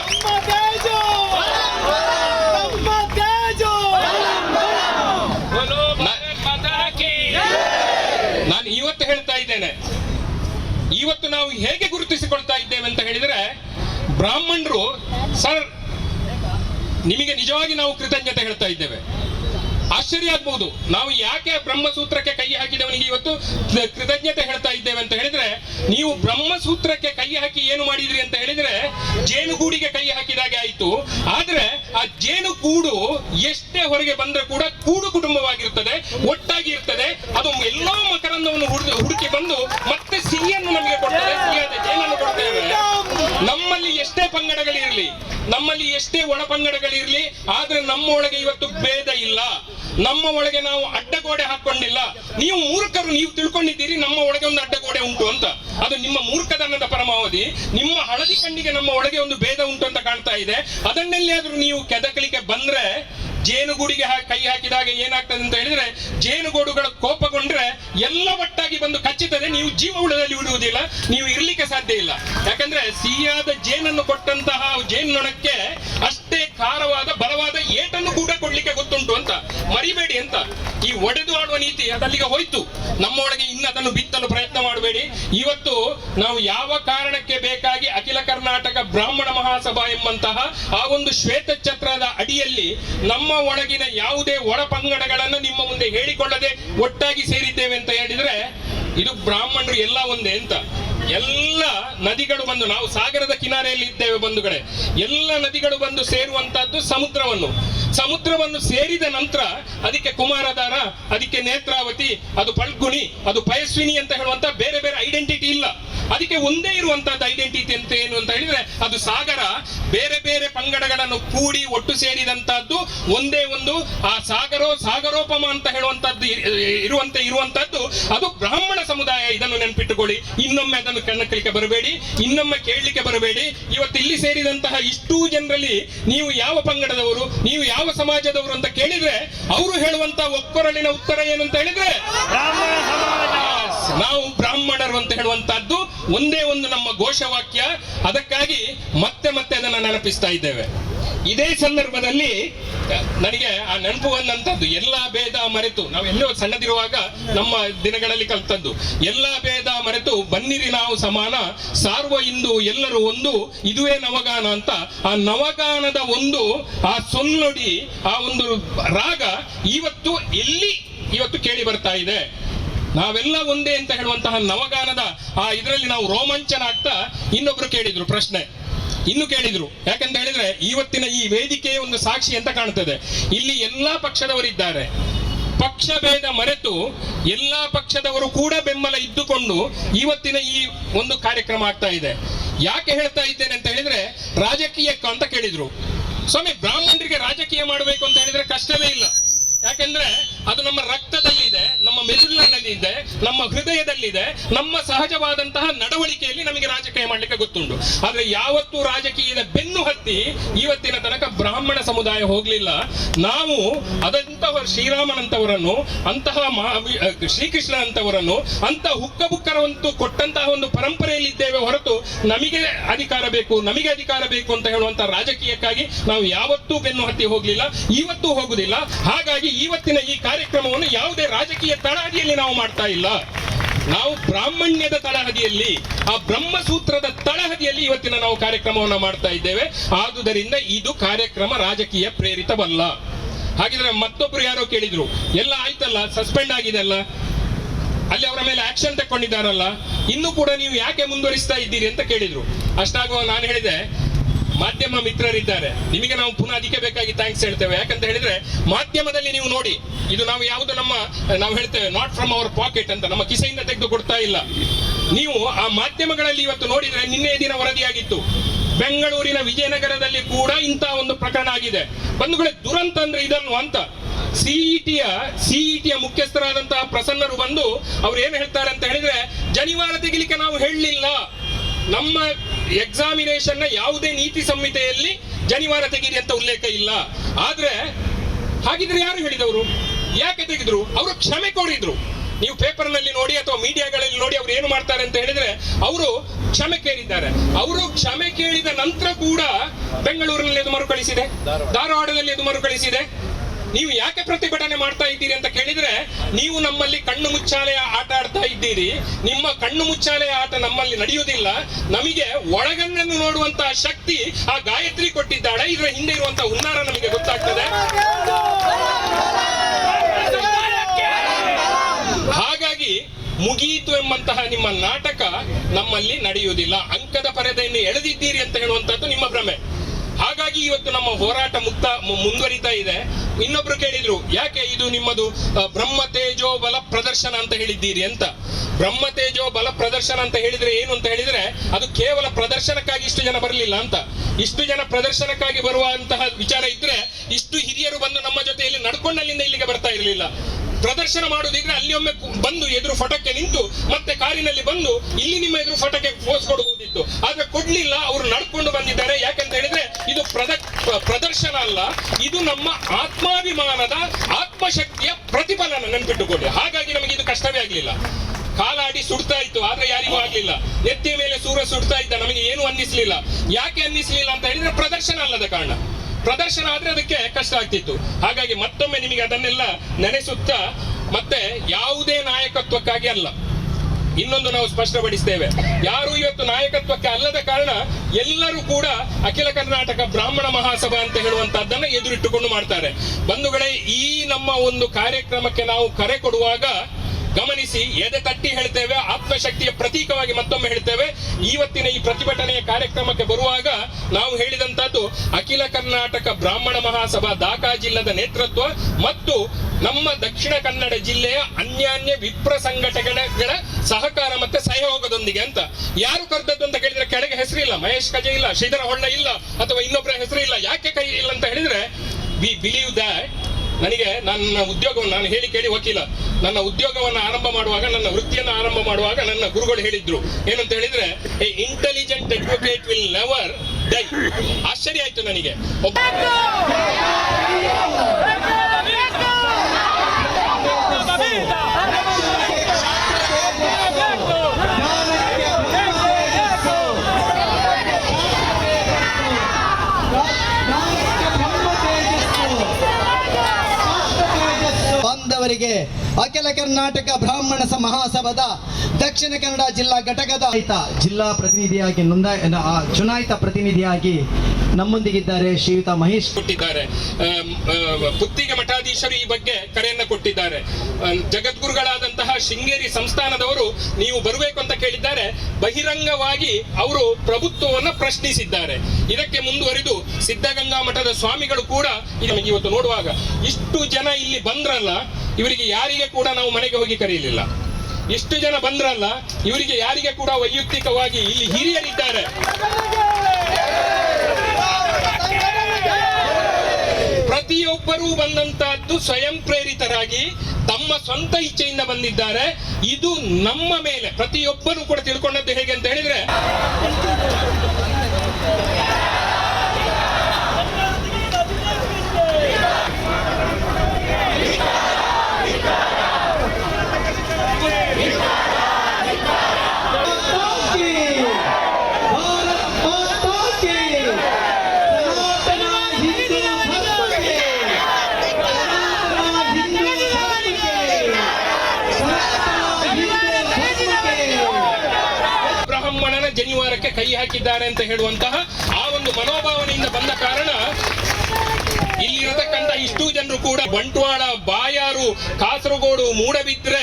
ನಾನು ಇವತ್ತು ಹೇಳ್ತಾ ಇದ್ದೇನೆ. ಇವತ್ತು ನಾವು ಹೇಗೆ ಗುರುತಿಸಿಕೊಳ್ತಾ ಇದ್ದೇವೆ ಅಂತ ಹೇಳಿದ್ರೆ ಬ್ರಾಹ್ಮಣರು ಸರ್ ನಿಮಗೆ ನಿಜವಾಗಿ ನಾವು ಕೃತಜ್ಞತೆ ಹೇಳ್ತಾ ಇದ್ದೇವೆ. ಆಶ್ಚರ್ಯ ಆಗ್ಬಹುದು ನಾವು ಯಾಕೆ ಬ್ರಹ್ಮಸೂತ್ರಕ್ಕೆ ಕೈ ಹಾಕಿದವನಿಗೆ ಇವತ್ತು ಕೃತಜ್ಞತೆ ಹೇಳ್ತಾ ಇದ್ದೇವೆ ಅಂತ ಹೇಳಿದ್ರೆ, ನೀವು ಬ್ರಹ್ಮಸೂತ್ರಕ್ಕೆ ಕೈ ಹಾಕಿ ಏನು ಮಾಡಿದ್ರಿ ಅಂತ ಹೇಳಿದ್ರೆ, ಜೇನುಗೂಡಿಗೆ ಕೈ ಹಾಕಿದಾಗೆ ಆಯ್ತು. ಆದ್ರೆ ಆ ಜೇನುಗೂಡು ಎಷ್ಟೇ ಹೊರಗೆ ಬಂದ್ರೆ ಕೂಡ ಕೂಡು ಕುಟುಂಬವಾಗಿರ್ತದೆ, ಒಟ್ಟಾಗಿ ಇರ್ತದೆ. ಅದು ಎಲ್ಲಾ ಮಕರಂದವನ್ನು ಹುಡುಕಿ ಬಂದು ಮತ್ತೆ ಸಿಹಿಯನ್ನು ನಮಗೆ ಕೊಡ್ತಾರೆ ಸಿಹಿಯಾದ ಜೇನನ್ನು ಕೊಡ್ತೇವೆ. ನಮ್ಮಲ್ಲಿ ಎಷ್ಟೇ ಪಂಗಡಗಳಿರಲಿ ನಮ್ಮಲ್ಲಿ ಎಷ್ಟೇ ಒಳಪಂಗಡಗಳಿರಲಿ ಆದ್ರೆ ನಮ್ಮ ಒಳಗೆ ಇವತ್ತು ಭೇದ ಇಲ್ಲ. ನಮ್ಮ ಒಳಗೆ ನಾವು ಅಡ್ಡಗೋಡೆ ಹಾಕೊಂಡಿಲ್ಲ. ನೀವು ಮೂರ್ಖರು, ನೀವು ತಿಳ್ಕೊಂಡಿದ್ದೀರಿ ನಮ್ಮ ಒಳಗೆ ಒಂದು ಅಡ್ಡಗೋಡೆ ಉಂಟು ಅಂತ. ಅದು ನಿಮ್ಮ ಮೂರ್ಖತನದ ಪರಮಾವಧಿ. ನಿಮ್ಮ ಹಳದಿ ಕಣ್ಣಿಗೆ ನಮ್ಮ ಒಳಗೆ ಒಂದು ಭೇದ ಉಂಟು ಅಂತ ಕಾಣ್ತಾ ಇದೆ. ಅದನ್ನೆಲ್ಲಾದ್ರೂ ನೀವು ಕೆದಕಲಿಕ್ಕೆ ಬಂದ್ರೆ ಜೇನುಗೂಡಿಗೆ ಕೈ ಹಾಕಿದಾಗ ಏನಾಗ್ತದೆ ಅಂತ ಹೇಳಿದ್ರೆ, ಜೇನುಗೂಡುಗಳ ಕೋಪಗೊಂಡ್ರೆ ಎಲ್ಲ ಒಟ್ಟಾಗಿ ಬಂದು ಕಚ್ಚುತ್ತದೆ. ನೀವು ಜೀವ ಉಳದಲ್ಲಿ ಉಳಿಯುವುದಿಲ್ಲ ನೀವು ಇರ್ಲಿಕ್ಕೆ ಸಾಧ್ಯ ಇಲ್ಲ. ಯಾಕಂದ್ರೆ ಸಿಹಿಯಾದ ಜೇನನ್ನು ಕೊಟ್ಟಂತಹ ಜೇನ್ನೊಣಕ್ಕೆ ಅಷ್ಟೇ ಖಾರವಾದ, ಬಲವಾದ ಏಟನ್ನು ಕೂಡ ಕೊಡ್ಲಿಕ್ಕೆ ಗೊತ್ತುಂಟು ಅಂತ. ಮರಿಬೇಡಿ ಅಂತ. ಈ ಒಡೆದು ಆಡುವ ನೀತಿ ಅದಲ್ಲಿಗೆ ಹೋಯ್ತು. ನಮ್ಮೊಳಗೆ ಇನ್ನು ಅದನ್ನು ಬಿತ್ತಲು ಪ್ರಯತ್ನ ಮಾಡಬೇಡಿ. ಇವತ್ತು ನಾವು ಯಾವ ಕಾರಣಕ್ಕೆ ಬೇಕಾಗಿ ಅಖಿಲ ಕರ್ನಾಟಕ ಬ್ರಾಹ್ಮಣ ಮಹಾಸಭಾ ಎಂಬಂತಹ ಆ ಒಂದು ಶ್ವೇತ ಛತ್ರದ ಅಡಿಯಲ್ಲಿ ನಮ್ಮ ಒಳಗಿನ ಯಾವುದೇ ಒಳ ಪಂಗಡಗಳನ್ನು ನಿಮ್ಮ ಮುಂದೆ ಹೇಳಿಕೊಳ್ಳದೆ ಒಟ್ಟಾಗಿ ಸೇರಿದ್ದೇವೆ ಅಂತ ಹೇಳಿದ್ರೆ ಇದು ಬ್ರಾಹ್ಮಣರು ಎಲ್ಲ ಒಂದೇ ಅಂತ. ಎಲ್ಲ ನದಿಗಳು ಬಂದು ನಾವು ಸಾಗರದ ಕಿನಾರೆಯಲ್ಲಿ ಇದ್ದೇವೆ ಬಂಧುಗಳೇ ಎಲ್ಲ ನದಿಗಳು ಬಂದು ಸೇರುವಂತಹದ್ದು ಸಮುದ್ರವನ್ನು. ಸಮುದ್ರವನ್ನು ಸೇರಿದ ನಂತರ ಅದಕ್ಕೆ ಕುಮಾರಧಾರ, ಅದಕ್ಕೆ ನೇತ್ರಾವತಿ, ಅದು ಪಲ್ಗುಣಿ, ಅದು ಪಯಸ್ವಿನಿ ಅಂತ ಹೇಳುವಂತ ಬೇರೆ ಬೇರೆ ಐಡೆಂಟಿಟಿ ಇಲ್ಲ. ಅದಕ್ಕೆ ಒಂದೇ ಇರುವಂತಹದ್ದು ಐಡೆಂಟಿಟಿ ಅಂತ ಏನು ಅಂತ ಹೇಳಿದ್ರೆ ಅದು ಸಾಗರ. ಬೇರೆ ಬೇರೆ ಪಂಗಡಗಳನ್ನು ಕೂಡಿ ಒಟ್ಟು ಸೇರಿದಂತಹದ್ದು ಒಂದೇ ಒಂದು ಆ ಸಾಗರೋ ಸಾಗರೋಪಮ ಅಂತ ಹೇಳುವಂತದ್ದು ಇರುವಂತೆ ಇರುವಂತದ್ದು ಅದು ಬ್ರಾಹ್ಮಣ ಸಮುದಾಯ ಇದನ್ನು ನೆನಪಿಟ್ಟುಕೊಳ್ಳಿ. ಇನ್ನೊಮ್ಮೆ ಅದನ್ನು ಕಣ್ಣಕ್ಕಲಿಕ್ಕೆ ಬರಬೇಡಿ ಇನ್ನೊಮ್ಮೆ ಕೇಳಲಿಕ್ಕೆ ಬರಬೇಡಿ. ಇವತ್ತು ಇಲ್ಲಿ ಸೇರಿದಂತಹ ಇಷ್ಟೂ ಜನರಲ್ಲಿ ನೀವು ಯಾವ ಪಂಗಡದವರು ನೀವು ಯಾವ ಸಮಾಜದವರು ಅಂತ ಕೇಳಿದ್ರೆ ಅವರು ಹೇಳುವಂತ ಒಕ್ಕೊರಳಿನ ಉತ್ತರ ಏನು ಅಂತ ಹೇಳಿದ್ರೆ ನಾವು ಬ್ರಾಹ್ಮಣರು ಅಂತ ಹೇಳುವಂತಹದ್ದು ಒಂದೇ ಒಂದು ನಮ್ಮ ಘೋಷವಾಕ್ಯ, ಅದಕ್ಕಾಗಿ ಮತ್ತೆ ಮತ್ತೆ ಅದನ್ನು ನೆನಪಿಸ್ತಾ ಇದ್ದೇವೆ. ಇದೇ ಸಂದರ್ಭದಲ್ಲಿ ನನಗೆ ಆ ನೆನಪು ಬಂದಂತದ್ದು, ಎಲ್ಲಾ ಭೇದ ಮರೆತು, ನಾವು ಎಲ್ಲೋ ಸಣ್ಣದಿರುವಾಗ ನಮ್ಮ ದಿನಗಳಲ್ಲಿ ಕಲ್ತದ್ದು, ಎಲ್ಲಾ ಭೇದ ಮರೆತು, ಬನ್ನಿರಿ ನಾವು ಸಮಾನ, ಸಾರ್ವ ಇಂದು ಎಲ್ಲರೂ ಒಂದು, ಇದುವೇ ನವಗಾನ ಅಂತ, ಆ ನವಗಾನದ ಒಂದು, ಆ ಸೊನ್ನೊಡಿ, ಆ ಒಂದು ರಾಗ ಇವತ್ತು ಎಲ್ಲಿ ಇವತ್ತು ಕೇಳಿ ಬರ್ತಾ ಇದೆ. ನಾವೆಲ್ಲ ಒಂದೇ ಅಂತ ಹೇಳುವಂತಹ ನವಗಾನದ ಆ ಇದರಲ್ಲಿ ನಾವು ರೋಮಾಂಚನ ಆಗ್ತಾ ಇನ್ನೊಬ್ರು ಕೇಳಿದ್ರು ಪ್ರಶ್ನೆ. ಇನ್ನು ಕೇಳಿದ್ರು. ಯಾಕಂತ ಹೇಳಿದ್ರೆ ಇವತ್ತಿನ ಈ ವೇದಿಕೆಯ ಒಂದು ಸಾಕ್ಷಿ ಅಂತ ಕಾಣ್ತದೆ. ಇಲ್ಲಿ ಎಲ್ಲಾ ಪಕ್ಷದವರಿದ್ದಾರೆ. ಪಕ್ಷ ಭೇದ ಮರೆತು ಎಲ್ಲಾ ಪಕ್ಷದವರು ಕೂಡ ಬೆಂಬಲ ಇದ್ದುಕೊಂಡು ಇವತ್ತಿನ ಈ ಒಂದು ಕಾರ್ಯಕ್ರಮ ಆಗ್ತಾ ಇದೆ. ಯಾಕೆ ಹೇಳ್ತಾ ಇದ್ದೇನೆ ಅಂತ ಹೇಳಿದ್ರೆ ರಾಜಕೀಯಕ್ಕೂ ಅಂತ ಕೇಳಿದ್ರು. ಸ್ವಾಮಿ, ಬ್ರಾಹ್ಮಣರಿಗೆ ರಾಜಕೀಯ ಮಾಡಬೇಕು ಅಂತ ಹೇಳಿದ್ರೆ ಕಷ್ಟವೇ ಇಲ್ಲ. ಯಾಕೆಂದ್ರೆ ಅದು ನಮ್ಮ ರಕ್ತದಲ್ಲಿದೆ, ನಮ್ಮ ಮೆದುಳಿನಲ್ಲಿ ಇದೆ ನಮ್ಮ ಹೃದಯದಲ್ಲಿದೆ, ನಮ್ಮ ಸಹಜವಾದಂತಹ ನಡವಳಿಕೆಯಲ್ಲಿ ನಮಗೆ ರಾಜಕೀಯ ಮಾಡಲಿಕ್ಕೆ ಗೊತ್ತುಂಟು. ಆದ್ರೆ ಯಾವತ್ತೂ ರಾಜಕೀಯದ ಬೆನ್ನು ಹತ್ತಿ ಇವತ್ತಿನ ತನಕ ಬ್ರಾಹ್ಮಣ ಸಮುದಾಯ ಹೋಗ್ಲಿಲ್ಲ, ನಾವು ಅದಂತಹ ಶ್ರೀರಾಮನಂತವರನ್ನು, ಅಂತಹ ಶ್ರೀಕೃಷ್ಣ ಶ್ರೀಕೃಷ್ಣನಂತವರನ್ನು, ಅಂತ ಹುಕ್ಕಬುಕ್ಕರವಂತೂ ಕೊಟ್ಟಂತಹ ಒಂದು ಪರಂಪರೆಯಲ್ಲಿ ಇದ್ದೇವೆ ಹೊರತು ನಮಗೆ ಅಧಿಕಾರ ಬೇಕು, ನಮಗೆ ಅಧಿಕಾರ ಬೇಕು ಅಂತ ಹೇಳುವಂತ ರಾಜಕೀಯಕ್ಕಾಗಿ ನಾವು ಯಾವತ್ತೂ ಬೆನ್ನು ಹತ್ತಿ ಹೋಗ್ಲಿಲ್ಲ, ಇವತ್ತೂ ಹೋಗುದಿಲ್ಲ. ಹಾಗಾಗಿ ಇವತ್ತಿನ ಈ ಕಾರ್ಯಕ್ರಮವನ್ನು ಯಾವುದೇ ರಾಜಕೀಯ ತಳಹದಿಯಲ್ಲಿ ನಾವು ಮಾಡ್ತಾ ಇಲ್ಲ. ನಾವು ಬ್ರಾಹ್ಮಣ್ಯದ ತಳಹದಿಯಲ್ಲಿ, ಆ ಬ್ರಹ್ಮಸೂತ್ರದ ತಳಹದಿಯಲ್ಲಿ ಇವತ್ತಿನ ನಾವು ಕಾರ್ಯಕ್ರಮವನ್ನು ಮಾಡ್ತಾ ಇದ್ದೇವೆ. ಆದುದರಿಂದ ಇದು ಕಾರ್ಯಕ್ರಮ ರಾಜಕೀಯ ಪ್ರೇರಿತವಲ್ಲ. ಹಾಗಿದ್ರೆ ಮತ್ತೊಬ್ರು ಯಾರೋ ಕೇಳಿದ್ರು, ಎಲ್ಲ ಆಯ್ತಲ್ಲ, ಸಸ್ಪೆಂಡ್ ಆಗಿದೆ ಅಲ್ಲ? ಅಲ್ಲಿ ಅವರ ಮೇಲೆ ಆಕ್ಷನ್ ತಕ್ಕೊಂಡಿದ್ದಾರಲ್ಲ? ಇನ್ನು ಕೂಡ ನೀವು ಯಾಕೆ ಮುಂದುವರಿಸ್ತಾ ಇದ್ದೀರಿ ಅಂತ ಕೇಳಿದ್ರು. ಅಷ್ಟಾಗುವ ನಾನು ಹೇಳಿದೆ ಮಾಧ್ಯಮ ಮಿತ್ರರಿದ್ದಾರೆ. ನಿಮಗೆ ನಾವು ಪುನಃ ಅದಕ್ಕೆ ಬೇಕಾಗಿ ಥ್ಯಾಂಕ್ಸ್ ಹೇಳ್ತೇವೆ. ಯಾಕಂತ ಹೇಳಿದ್ರೆ, ಮಾಧ್ಯಮದಲ್ಲಿ ನೀವು ನೋಡಿ, ಇದು ನಾವು ಯಾವುದು ನಮ್ಮ, ನಾವು ಹೇಳ್ತೇವೆ ನಾಟ್ ಫ್ರಮ್ ಅವರ್ ಪಾಕೆಟ್ ಅಂತ, ನಮ್ಮ ಕಿಸೆಯಿಂದ ತೆಗೆದು ಕೊಡ್ತಾ ಇಲ್ಲ. ನೀವು ಆ ಮಾಧ್ಯಮಗಳಲ್ಲಿ ಇವತ್ತು ನೋಡಿದ್ರೆ ನಿನ್ನೆ ದಿನ ವರದಿಯಾಗಿತ್ತು. ಬೆಂಗಳೂರಿನ ವಿಜಯನಗರದಲ್ಲಿ ಕೂಡ ಇಂತಹ ಒಂದು ಪ್ರಕರಣ ಆಗಿದೆ. ಬಂಧುಗಳೇ, ದುರಂತ ಅಂದ್ರೆ ಇದನ್ನು ಅಂತ. ಸಿಇಟಿಯ ಸಿಇಟಿಯ ಮುಖ್ಯಸ್ಥರಾದಂತಹ ಪ್ರಸನ್ನರು ಬಂದು ಅವ್ರು ಏನು ಹೇಳ್ತಾರೆ ಅಂತ ಹೇಳಿದ್ರೆ, ಜನಿವಾರ ತೆಗಿಲಿಕ್ಕೆ ನಾವು ಹೇಳಲಿಲ್ಲ. ನಮ್ಮ ಎಕ್ಸಾಮಿನೇಷನ್ನ ಯಾವುದೇ ನೀತಿ ಸಂಹಿತೆಯಲ್ಲಿ ಜನಿವಾರ ತೆಗೀರಿ ಅಂತ ಉಲ್ಲೇಖ ಇಲ್ಲ. ಆದ್ರೆ ಹಾಗಿದ್ರೆ ಯಾರು ಹೇಳಿದವರು? ಯಾಕೆ ತೆಗೆದ್ರು? ಅವರು ಕ್ಷಮೆ ಕೋರಿದ್ರು. ನೀವು ಪೇಪರ್ನಲ್ಲಿ ನೋಡಿ ಅಥವಾ ಮೀಡಿಯಾಗಳಲ್ಲಿ ನೋಡಿ ಅವ್ರು ಏನು ಮಾಡ್ತಾರೆ ಅಂತ ಹೇಳಿದ್ರೆ ಅವರು ಕ್ಷಮೆ ಕೇಳಿದ್ದಾರೆ ಅವರು ಕ್ಷಮೆ ಕೇಳಿದ ನಂತರ ಕೂಡ ಬೆಂಗಳೂರಿನಲ್ಲಿ ಅದು ಮರುಕಳಿಸಿದೆ. ಧಾರವಾಡದಲ್ಲಿ ಅದು ಮರುಕಳಿಸಿದೆ. ನೀವು ಯಾಕೆ ಪ್ರತಿಭಟನೆ ಮಾಡ್ತಾ ಇದ್ದೀರಿ ಅಂತ ಕೇಳಿದ್ರೆ, ನೀವು ನಮ್ಮಲ್ಲಿ ಕಣ್ಣು ಮುಚ್ಚಾಲೆಯ ಆಟ ಆಡ್ತಾ ಇದ್ದೀರಿ. ನಿಮ್ಮ ಕಣ್ಣು ಮುಚ್ಚಾಲೆಯ ಆಟ ನಮ್ಮಲ್ಲಿ ನಡೆಯುವುದಿಲ್ಲ. ನಮಗೆ ಒಳಗನ್ನನ್ನು ನೋಡುವಂತಹ ಶಕ್ತಿ ಆ ಗಾಯತ್ರಿ ಕೊಟ್ಟಿದ್ದಾಳೆ. ಇದರ ಹಿಂದೆ ಇರುವಂತಹ ಹುನ್ನಾರ ನಮಗೆ ಗೊತ್ತಾಗ್ತದೆ. ಹಾಗಾಗಿ ಮುಗಿಯಿತು ಎಂಬಂತಹ ನಿಮ್ಮ ನಾಟಕ ನಮ್ಮಲ್ಲಿ ನಡೆಯುವುದಿಲ್ಲ. ಅಂಕದ ಪರದೆಯನ್ನು ಎಳೆದಿದ್ದೀರಿ ಅಂತ ಹೇಳುವಂತದ್ದು ನಿಮ್ಮ ಭ್ರಮೆ. ಹಾಗಾಗಿ ಇವತ್ತು ನಮ್ಮ ಹೋರಾಟ ಮುಕ್ತ ಮುಂದುವರಿತಾ ಇದೆ? ಇನ್ನೊಬ್ರು ಕೇಳಿದ್ರು, ಯಾಕೆ ಇದು ನಿಮ್ಮದು ಬ್ರಹ್ಮ ತೇಜೋ ಬಲ ಪ್ರದರ್ಶನ ಅಂತ ಹೇಳಿದ್ದೀರಿ ಅಂತ? ಬ್ರಹ್ಮ ತೇಜೋ ಬಲ ಪ್ರದರ್ಶನ ಅಂತ ಹೇಳಿದ್ರೆ ಏನು ಅಂತ ಹೇಳಿದ್ರೆ, ಅದು ಕೇವಲ ಪ್ರದರ್ಶನಕ್ಕಾಗಿ ಇಷ್ಟು ಜನ ಬರಲಿಲ್ಲ ಅಂತ. ಇಷ್ಟು ಜನ ಪ್ರದರ್ಶನಕ್ಕಾಗಿ ಬರುವಂತಹ ವಿಚಾರ ಇದ್ರೆ, ಇಷ್ಟು ಹಿರಿಯರು ಬಂದು ನಮ್ಮ ಜೊತೆಯಲ್ಲಿ ನಡ್ಕೊಂಡಲ್ಲಿಂದ ಇಲ್ಲಿಗೆ ಬರ್ತಾ ಇರಲಿಲ್ಲ. ಪ್ರದರ್ಶನ ಮಾಡುವುದಿದ್ರೆ ಅಲ್ಲಿ ಒಮ್ಮೆ ಬಂದು ಎದುರು ಫಟಕ್ಕೆ ನಿಂತು ಮತ್ತೆ ಕಾರಿನಲ್ಲಿ ಬಂದು ಇಲ್ಲಿ ನಿಮ್ಮ ಎದುರು ಫಟಕ್ಕೆ ಪೋಸ್ ಕೊಡುವುದಿತ್ತು. ಆದ್ರೆ ಕೊಡ್ಲಿಲ್ಲ, ಅವರು ನಡ್ಕೊಂಡು ಬಂದಿದ್ದಾರೆ. ಯಾಕಂತ ಹೇಳಿದ್ರೆ ಇದು ಪ್ರದ ಪ್ರದರ್ಶನ ಅಲ್ಲ, ಇದು ನಮ್ಮ ಆತ್ಮಾಭಿಮಾನದ ಆತ್ಮಶಕ್ತಿಯ ಪ್ರತಿಫಲನ ನೆನಪಿಟ್ಟುಕೊಳ್ಳಿ ಹಾಗಾಗಿ ನಮಗೆ ಇದು ಕಷ್ಟವೇ ಆಗ್ಲಿಲ್ಲ. ಕಾಲಾಡಿ ಸುಡ್ತಾ ಇತ್ತು, ಆದ್ರೆ ಯಾರಿಗೂ ಆಗ್ಲಿಲ್ಲ. ನೆತ್ತಿಯ ಮೇಲೆ ಸೂರ್ಯ ಸುಡ್ತಾ ಇದ್ದ, ನಮಗೆ ಏನು ಅನ್ನಿಸ್ಲಿಲ್ಲ. ಯಾಕೆ ಅನ್ನಿಸ್ಲಿಲ್ಲ ಅಂತ ಹೇಳಿದ್ರೆ ಪ್ರದರ್ಶನ ಅಲ್ಲದ ಕಾರಣ. ಪ್ರದರ್ಶನ ಆದ್ರೆ ಅದಕ್ಕೆ ಕಷ್ಟ ಆಗ್ತಿತ್ತು. ಹಾಗಾಗಿ ಮತ್ತೊಮ್ಮೆ ನಿಮಗೆ ಅದನ್ನೆಲ್ಲ ನೆನೆಸುತ್ತಾ ಮತ್ತೆ ಯಾವುದೇ ನಾಯಕತ್ವಕ್ಕಾಗಿ ಅಲ್ಲ. ಇನ್ನೊಂದು ನಾವು ಸ್ಪಷ್ಟಪಡಿಸ್ತೇವೆ. ಯಾರು ಇವತ್ತು ನಾಯಕತ್ವಕ್ಕೆ ಅಲ್ಲದ ಕಾರಣ ಎಲ್ಲರೂ ಕೂಡ ಅಖಿಲ ಕರ್ನಾಟಕ ಬ್ರಾಹ್ಮಣ ಮಹಾಸಭಾ ಅಂತ ಹೇಳುವಂತಹದ್ದನ್ನ ಎದುರಿಟ್ಟುಕೊಂಡು ಮಾಡ್ತಾರೆ. ಬಂಧುಗಳೇ, ಈ ನಮ್ಮ ಒಂದು ಕಾರ್ಯಕ್ರಮಕ್ಕೆ ನಾವು ಕರೆ ಕೊಡುವಾಗ ಗಮನಿಸಿ ಎದೆ ತಟ್ಟಿ ಹೇಳ್ತೇವೆ, ಆತ್ಮಶಕ್ತಿಯ ಪ್ರತೀಕವಾಗಿ ಮತ್ತೊಮ್ಮೆ ಹೇಳ್ತೇವೆ. ಇವತ್ತಿನ ಈ ಪ್ರತಿಭಟನೆಯ ಕಾರ್ಯಕ್ರಮಕ್ಕೆ ಬರುವಾಗ ನಾವು ಹೇಳಿದಂತಹದ್ದು ಅಖಿಲ ಕರ್ನಾಟಕ ಬ್ರಾಹ್ಮಣ ಮಹಾಸಭಾ ದಾಖಾ ಜಿಲ್ಲದ ನೇತೃತ್ವ ಮತ್ತು ನಮ್ಮ ದಕ್ಷಿಣ ಕನ್ನಡ ಜಿಲ್ಲೆಯ ಅನ್ಯಾನ್ಯ ವಿಪ್ರ ಸಂಘಟನೆಗಳ ಸಹಕಾರ ಮತ್ತೆ ಸಹಯೋಗದೊಂದಿಗೆ ಅಂತ. ಯಾರು ಕರೆದದ್ದು ಅಂತ ಕೇಳಿದ್ರೆ ಕೆಳಗೆ ಹೆಸರಿಲ್ಲ ಮಹೇಶ್ ಕಜೆ ಇಲ್ಲ, ಶ್ರೀಧರ ಹೊಳ್ಳ ಇಲ್ಲ, ಅಥವಾ ಇನ್ನೊಬ್ಬರ ಇಲ್ಲ, ಯಾಕೆ ಕೈ ಇಲ್ಲ ಅಂತ ಹೇಳಿದ್ರೆ ವಿ ಬಿಲೀವ್ ದಟ್ ನನಗೆ ನನ್ನ ಉದ್ಯೋಗವನ್ನು ನಾನು ಹೇಳಿ ಕೇಳಿ ವಕೀಲ. ನನ್ನ ಉದ್ಯೋಗವನ್ನು ಆರಂಭ ಮಾಡುವಾಗ, ನನ್ನ ವೃತ್ತಿಯನ್ನು ಆರಂಭ ಮಾಡುವಾಗ ನನ್ನ ಗುರುಗಳು ಹೇಳಿದ್ರು. ಏನಂತ ಹೇಳಿದ್ರೆ a intelligent advocate will never die ಆಶ್ಚರ್ಯ ಆಯ್ತು ನನಗೆ. ಒಬ್ಬ ಅಖಿಲ ಕರ್ನಾಟಕ ಬ್ರಾಹ್ಮಣ ಮಹಾಸಭಾದ ದಕ್ಷಿಣ ಕನ್ನಡ ಜಿಲ್ಲಾ ಘಟಕದ ಜಿಲ್ಲಾ ಪ್ರತಿನಿಧಿಯಾಗಿ ನೋಂದಾಯ ಚುನಾಯಿತ ಪ್ರತಿನಿಧಿಯಾಗಿ ನಮ್ಮೊಂದಿಗಿದ್ದಾರೆ ಶ್ರೀಯುತ ಮಹೇಶ್. ಕೊಟ್ಟಿದ್ದಾರೆ. ಪುತ್ತಿಗೆ ಮಠಾಧೀಶರು ಈ ಬಗ್ಗೆ ಕರೆಯನ್ನು ಕೊಟ್ಟಿದ್ದಾರೆ. ಜಗದ್ಗುರುಗಳಾದಂತಹ ಶೃಂಗೇರಿ ಸಂಸ್ಥಾನದವರು ನೀವು ಬರಬೇಕು ಅಂತ ಕೇಳಿದ್ದಾರೆ. ಬಹಿರಂಗವಾಗಿ ಅವರು ಪ್ರಭುತ್ವವನ್ನು ಪ್ರಶ್ನಿಸಿದ್ದಾರೆ. ಇದಕ್ಕೆ ಮುಂದುವರಿದು ಸಿದ್ಧಗಂಗಾ ಮಠದ ಸ್ವಾಮಿಗಳು ಕೂಡ ಇದು ಇವತ್ತು ನೋಡುವಾಗ ಇಷ್ಟು ಜನ ಇಲ್ಲಿ ಬಂದ್ರಲ್ಲ, ಇವರಿಗೆ ಯಾರಿಗೆ ಕೂಡ ನಾವು ಮನೆಗೆ ಹೋಗಿ ಕರೆಯಲಿಲ್ಲ. ಇಷ್ಟು ಜನ ಬಂದ್ರಲ್ಲ, ಇವರಿಗೆ ಯಾರಿಗೆ ಕೂಡ ವೈಯಕ್ತಿಕವಾಗಿ ಇಲ್ಲಿ ಹಿರಿಯರಿದ್ದಾರೆ. ಪ್ರತಿಯೊಬ್ಬರೂ ಬಂದಂತಹದ್ದು ಸ್ವಯಂ ಪ್ರೇರಿತರಾಗಿ ತಮ್ಮ ಸ್ವಂತ ಇಚ್ಛೆಯಿಂದ ಬಂದಿದ್ದಾರೆ. ಇದು ನಮ್ಮ ಮೇಲೆ, ಪ್ರತಿಯೊಬ್ಬರು ಕೂಡ ತಿಳ್ಕೊಂಡದ್ದು ಹೇಗೆ ಅಂತ ಹೇಳಿದ್ರೆ ಹಾಕಿದ್ದಾರೆ ಅಂತ ಹೇಳುವಂತಹ ಆ ಒಂದು ಮನೋಭಾವನೆಯಿಂದ ಬಂದ ಕಾರಣ ಇಲ್ಲಿರತಕ್ಕಂತ ಇಷ್ಟು ಜನರು ಕೂಡ ಬಂಟ್ವಾಳ, ಬಾಯಾರು, ಕಾಸರಗೋಡು, ಮೂಡಬಿದ್ರೆ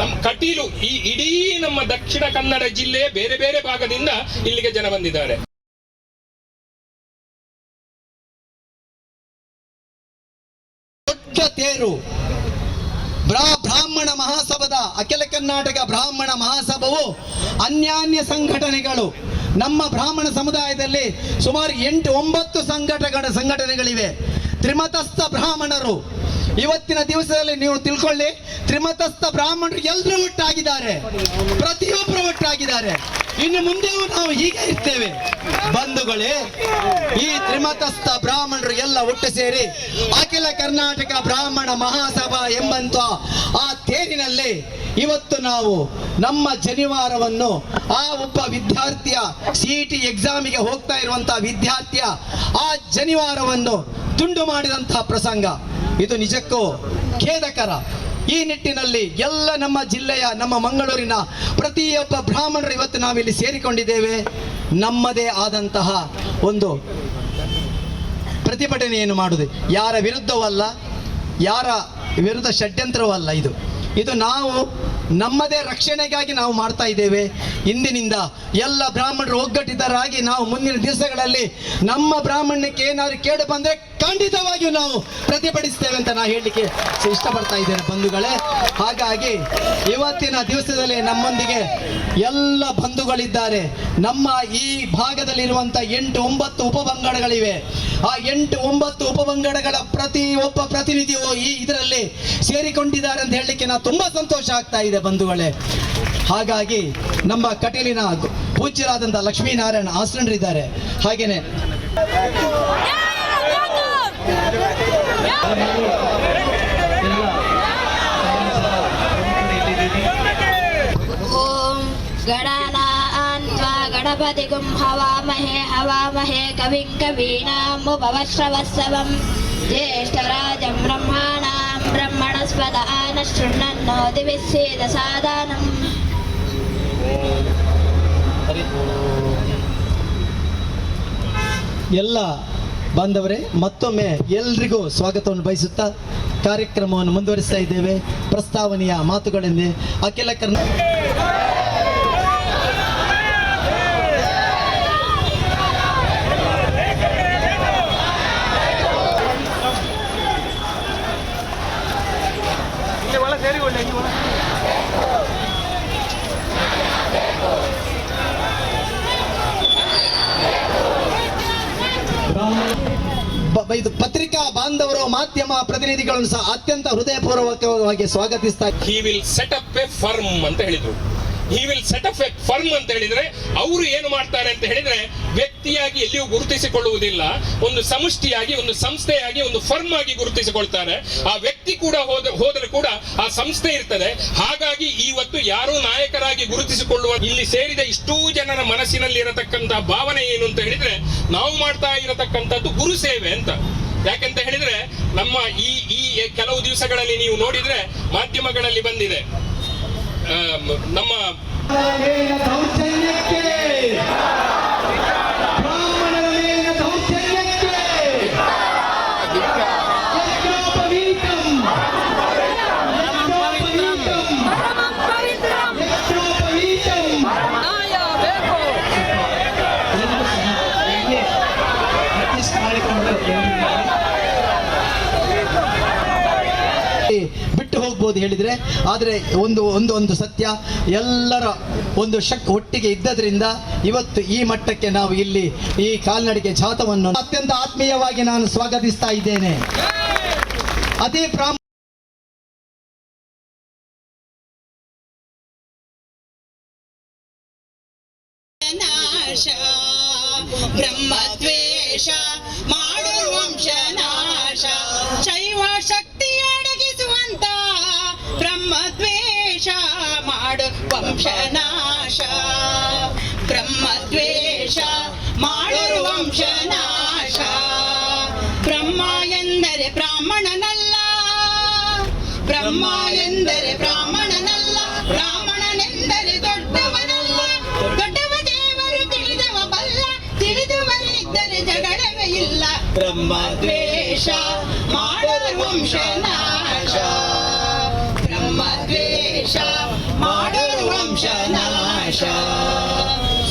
ನಮ್ಮ ಕಟೀಲು, ಈ ಇಡೀ ನಮ್ಮ ದಕ್ಷಿಣ ಕನ್ನಡ ಜಿಲ್ಲೆಯ ಬೇರೆ ಬೇರೆ ಭಾಗದಿಂದ ಇಲ್ಲಿಗೆ ಜನ ಬಂದಿದ್ದಾರೆ. ದೊಡ್ಡ ತೇರು. ಬ್ರಾ, ಬ್ರಾಹ್ಮಣ ಮಹಾಸಭದ, ಅಖಿಲ ಕರ್ನಾಟಕ ಬ್ರಾಹ್ಮಣ ಮಹಾಸಭವು ಅನ್ಯಾನ್ಯ ಸಂಘಟನೆಗಳು ನಮ್ಮ ಬ್ರಾಹ್ಮಣ ಸಮುದಾಯದಲ್ಲಿ ಸುಮಾರು ಎಂಟು ಒಂಬತ್ತು ಸಂಘಟನೆಗಳ ಸಂಘಟನೆಗಳಿವೆ. ತ್ರಿಮತಸ್ಥ ಬ್ರಾಹ್ಮಣರು. ಇವತ್ತಿನ ದಿವಸದಲ್ಲಿ ನೀವು ತಿಳ್ಕೊಳ್ಳಿ, ತ್ರಿಮತಸ್ಥ ಬ್ರಾಹ್ಮಣರು ಎಲ್ಲರೂ ಒಟ್ಟಾಗಿದ್ದಾರೆ. ಪ್ರತಿಯೊಬ್ಬರು ಒಟ್ಟಾಗಿದ್ದಾರೆ. ಇನ್ನು ಮುಂದೆ ನಾವು ಹೀಗೆ ಇರ್ತೇವೆ. ಬಂಧುಗಳೇ, ಈ ತ್ರಿಮತಸ್ಥ ಬ್ರಾಹ್ಮಣರು ಎಲ್ಲ ಒಟ್ಟು ಸೇರಿ ಅಖಿಲ ಕರ್ನಾಟಕ ಬ್ರಾಹ್ಮಣ ಮಹಾಸಭಾ ಎಂಬಂತ ಆ ತೇರಿನಲ್ಲಿ ಇವತ್ತು ನಾವು ನಮ್ಮ ಜನಿವಾರವನ್ನು ಆ ಒಬ್ಬ ವಿದ್ಯಾರ್ಥಿಯ ಸಿ ಟಿ ಎಕ್ಸಾಮಿಗೆ ಹೋಗ್ತಾ ಇರುವಂತಹ ವಿದ್ಯಾರ್ಥಿಯ ಆ ಜನಿವಾರವನ್ನು ತುಂಡು ಮಾಡಿದಂತಹ ಪ್ರಸಂಗ. ಇದು ನಿಜಕ್ಕೂ ಖೇದಕರ. ಈ ನಿಟ್ಟಿನಲ್ಲಿ ಎಲ್ಲ ನಮ್ಮ ಜಿಲ್ಲೆಯ, ನಮ್ಮ ಮಂಗಳೂರಿನ ಪ್ರತಿಯೊಬ್ಬ ಬ್ರಾಹ್ಮಣರು ಇವತ್ತು ನಾವಿಲ್ಲಿ ಸೇರಿಕೊಂಡಿದ್ದೇವೆ. ನಮ್ಮದೇ ಆದಂತಹ ಒಂದು ಪ್ರತಿಭಟನೆಯನ್ನು ಮಾಡುವುದು. ಯಾರ ವಿರುದ್ಧವಲ್ಲ, ಯಾರ ವಿರುದ್ಧ ಷಡ್ಯಂತ್ರವಲ್ಲ ಇದು. ಇದು ನಾವು ನಮ್ಮದೇ ರಕ್ಷಣೆಗಾಗಿ ನಾವು ಮಾಡ್ತಾ ಇದ್ದೇವೆ. ಇಂದಿನಿಂದ ಎಲ್ಲ ಬ್ರಾಹ್ಮಣರು ಒಗ್ಗಟ್ಟಿದ್ದರಾಗಿ ನಾವು ಮುಂದಿನ ದಿವಸಗಳಲ್ಲಿ ನಮ್ಮ ಬ್ರಾಹ್ಮಣ್ಯಕ್ಕೆ ಏನಾದರೂ ಕೇಡು ಬಂದರೆ ಖಂಡಿತವಾಗಿಯೂ ನಾವು ಪ್ರತಿಭಟಿಸ್ತೇವೆ ಅಂತ ನಾ ಹೇಳಲಿಕ್ಕೆ ಇಷ್ಟಪಡ್ತಾ ಇದ್ದೇನೆ ಬಂಧುಗಳೇ. ಹಾಗಾಗಿ ಇವತ್ತಿನ ದಿವಸದಲ್ಲಿ ನಮ್ಮೊಂದಿಗೆ ಎಲ್ಲ ಬಂಧುಗಳಿದ್ದಾರೆ. ನಮ್ಮ ಈ ಭಾಗದಲ್ಲಿರುವಂಥ ಎಂಟು ಒಂಬತ್ತು ಉಪವಂಗಡಗಳಿವೆ ಆ ಎಂಟು ಒಂಬತ್ತು ಉಪವಂಗಡಗಳ ಪ್ರತಿ ಒಬ್ಬ ಪ್ರತಿನಿಧಿಯು ಈ ಇದರಲ್ಲಿ ಸೇರಿಕೊಂಡಿದ್ದಾರೆ ಅಂತ ಹೇಳಲಿಕ್ಕೆ ನಾ ತುಂಬ ಸಂತೋಷ ಆಗ್ತಾ ಇದೆ ಬಂಧುಗಳೇ. ಹಾಗಾಗಿ ನಮ್ಮ ಕಟೀಲಿನ ಪೂಜ್ಯರಾದಂಥ ಲಕ್ಷ್ಮೀನಾರಾಯಣ ಆಸನರಿದ್ದಾರೆ ಹಾಗೇನೆ. गणपतिगुं हवामहे हवामहे कविं कवीनामुपवश्रवत्सवं ज्येष्ठराजं ब्रह्माणां ब्रह्मणस्पद आन शृण्वन्नो दिविस्सेदसादानम् ಎಲ್ಲ ಬಾಂಧವರೇ ಮತ್ತೊಮ್ಮೆ ಎಲ್ರಿಗೂ ಸ್ವಾಗತವನ್ನು ಬಯಸುತ್ತಾ ಕಾರ್ಯಕ್ರಮವನ್ನು ಮುಂದುವರಿಸ್ತಾ ಇದ್ದೇವೆ. ಪ್ರಸ್ತಾವನೆಯ ಮಾತುಗಳೆಂದೇ ಅಖಿಲ ಕರ್ನಾ ಇದು ಪತ್ರಿಕಾ ಬಾಂಧವರು ಮಾಧ್ಯಮ ಪ್ರತಿನಿಧಿಗಳನ್ನು ಸಹ ಅತ್ಯಂತ ಹೃದಯಪೂರ್ವಕವಾಗಿ ಸ್ವಾಗತಿಸ್ತಾ he will set up a firm ಅಂತ ಹೇಳಿದ್ರು. He will set up a firm ಅಂತ ಹೇಳಿದ್ರೆ, ಅವರು ಏನು ಮಾಡ್ತಾರೆ ಅಂತ ಹೇಳಿದ್ರೆ, ವ್ಯಕ್ತಿಯಾಗಿ ಎಲ್ಲಿಯೂ ಗುರುತಿಸಿಕೊಳ್ಳುವುದಿಲ್ಲ, ಒಂದು ಸಮಷ್ಟಿಯಾಗಿ, ಒಂದು ಸಂಸ್ಥೆಯಾಗಿ, ಒಂದು ಫರ್ಮ್ ಆಗಿ ಗುರುತಿಸಿಕೊಳ್ತಾರೆ. ಆ ವ್ಯಕ್ತಿ ಕೂಡ ಹೋದ, ಹೋದರೆ ಕೂಡ ಆ ಸಂಸ್ಥೆ ಇರ್ತದೆ. ಹಾಗಾಗಿ ಇವತ್ತು ಯಾರು ನಾಯಕರಾಗಿ ಗುರುತಿಸಿಕೊಳ್ಳುವ, ಇಲ್ಲಿ ಸೇರಿದ ಇಷ್ಟೂ ಜನರ ಮನಸ್ಸಿನಲ್ಲಿ ಇರತಕ್ಕಂತಹ ಭಾವನೆ ಏನು ಅಂತ ಹೇಳಿದ್ರೆ, ನಾವು ಮಾಡ್ತಾ ಇರತಕ್ಕಂಥದ್ದು ಗುರು ಸೇವೆ ಅಂತ. ಯಾಕಂತ ಹೇಳಿದ್ರೆ, ನಮ್ಮ ಈ ಈ ಕೆಲವು ದಿವಸಗಳಲ್ಲಿ ನೀವು ನೋಡಿದ್ರೆ, ಮಾಧ್ಯಮಗಳಲ್ಲಿ ಬಂದಿದೆ. ನಮ್ಮ ಬಿಟ್ಟು ಹೇಳಿದರೆ, ಆದರೆ ಒಂದು ಒಂದು ಒಂದು ಸತ್ಯ, ಎಲ್ಲರ ಒಂದು ಶಕ್ ಒಟ್ಟಿಗೆ ಇದ್ದದ್ರಿಂದ ಇವತ್ತು ಈ ಮಟ್ಟಕ್ಕೆ ನಾವು ಇಲ್ಲಿ ಈ ಕಾಲ್ನಡಿಗೆ ಜಾತವನ್ನು ಅತ್ಯಂತ ಆತ್ಮೀಯವಾಗಿ ನಾನು ಸ್ವಾಗತಿಸ್ತಾ ಇದ್ದೇನೆ. ಅತಿ ಪ್ರಾಮ್ ಬ್ರಹ್ಮ ಬ್ರಾಹ್ಮಣನಲ್ಲ, ಬ್ರಾಹ್ಮಣನೆಂದರೆ ದೊಡ್ಡವನಲ್ಲ. ದೊಡ್ಡವ ದೇವರು ತಿಳಿದವ ಬಲ್ಲ ತಿಳಿದವರಿದ್ದರೆ ಜಗಳವೇ ಇಲ್ಲ. ಬ್ರಹ್ಮ, ದ್ವೇಷ ಮಾಡುವ ವಂಶನಾಶ ಬ್ರಹ್ಮ, ದ್ವೇಷ ಮಾಡುವ ವಂಶನಾಶ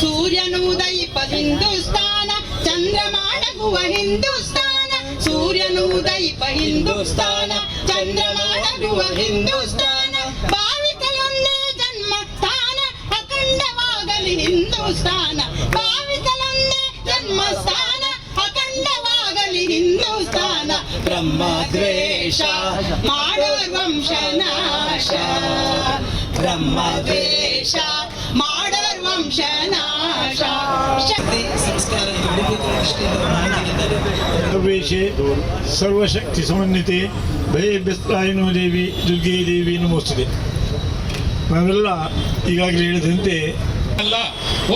ಸೂರ್ಯನು ಉದಯಿಪ ಹಿಂದೂಸ್ತಾನ ಚಂದ್ರಮಾಡಗುವ ಹಿಂದೂಸ್ತಾನ. ಸೂರ್ಯನು ಉದಯಿಪ ಹಿಂದೂಸ್ತಾನ ಚಂದ್ರಮಾಡಗುವ ಹಿಂದೂಸ್ತಾನ ಭಾವಿತಲೊಂದೇ ಜನ್ಮ ಸ್ಥಾನ ಅಖಂಡವಾಗಲಿ ಹಿಂದೂಸ್ತಾನ ಭಾವಿತಲೊಂದೇ ಜನ್ಮ ಸ್ಥಾನ ಅಖಂಡವಾಗಲಿ ಹಿಂದೂಸ್ತಾನ ಬ್ರಹ್ಮ ದ್ವೇಷ ಮಾಡುವ ವಂಶನಾಶ ಬ್ರಹ್ಮ ದ್ವೇಷ ಮಾಡುವ ವಂಶನಾಶ ಸರ್ವೇಶೆ ಸರ್ವಶಕ್ತಿ ಸಮನ್ವಿತೆ. ಬೆಸ್ತಾಯಿನೋ ದೇವಿ ದುರ್ಗೆ ದೇವಿ ನಮೋಸ್ತಿದೆ ನಾವೆಲ್ಲ ಈಗಾಗಲೇ ಹೇಳಿದಂತೆ ಅಲ್ಲ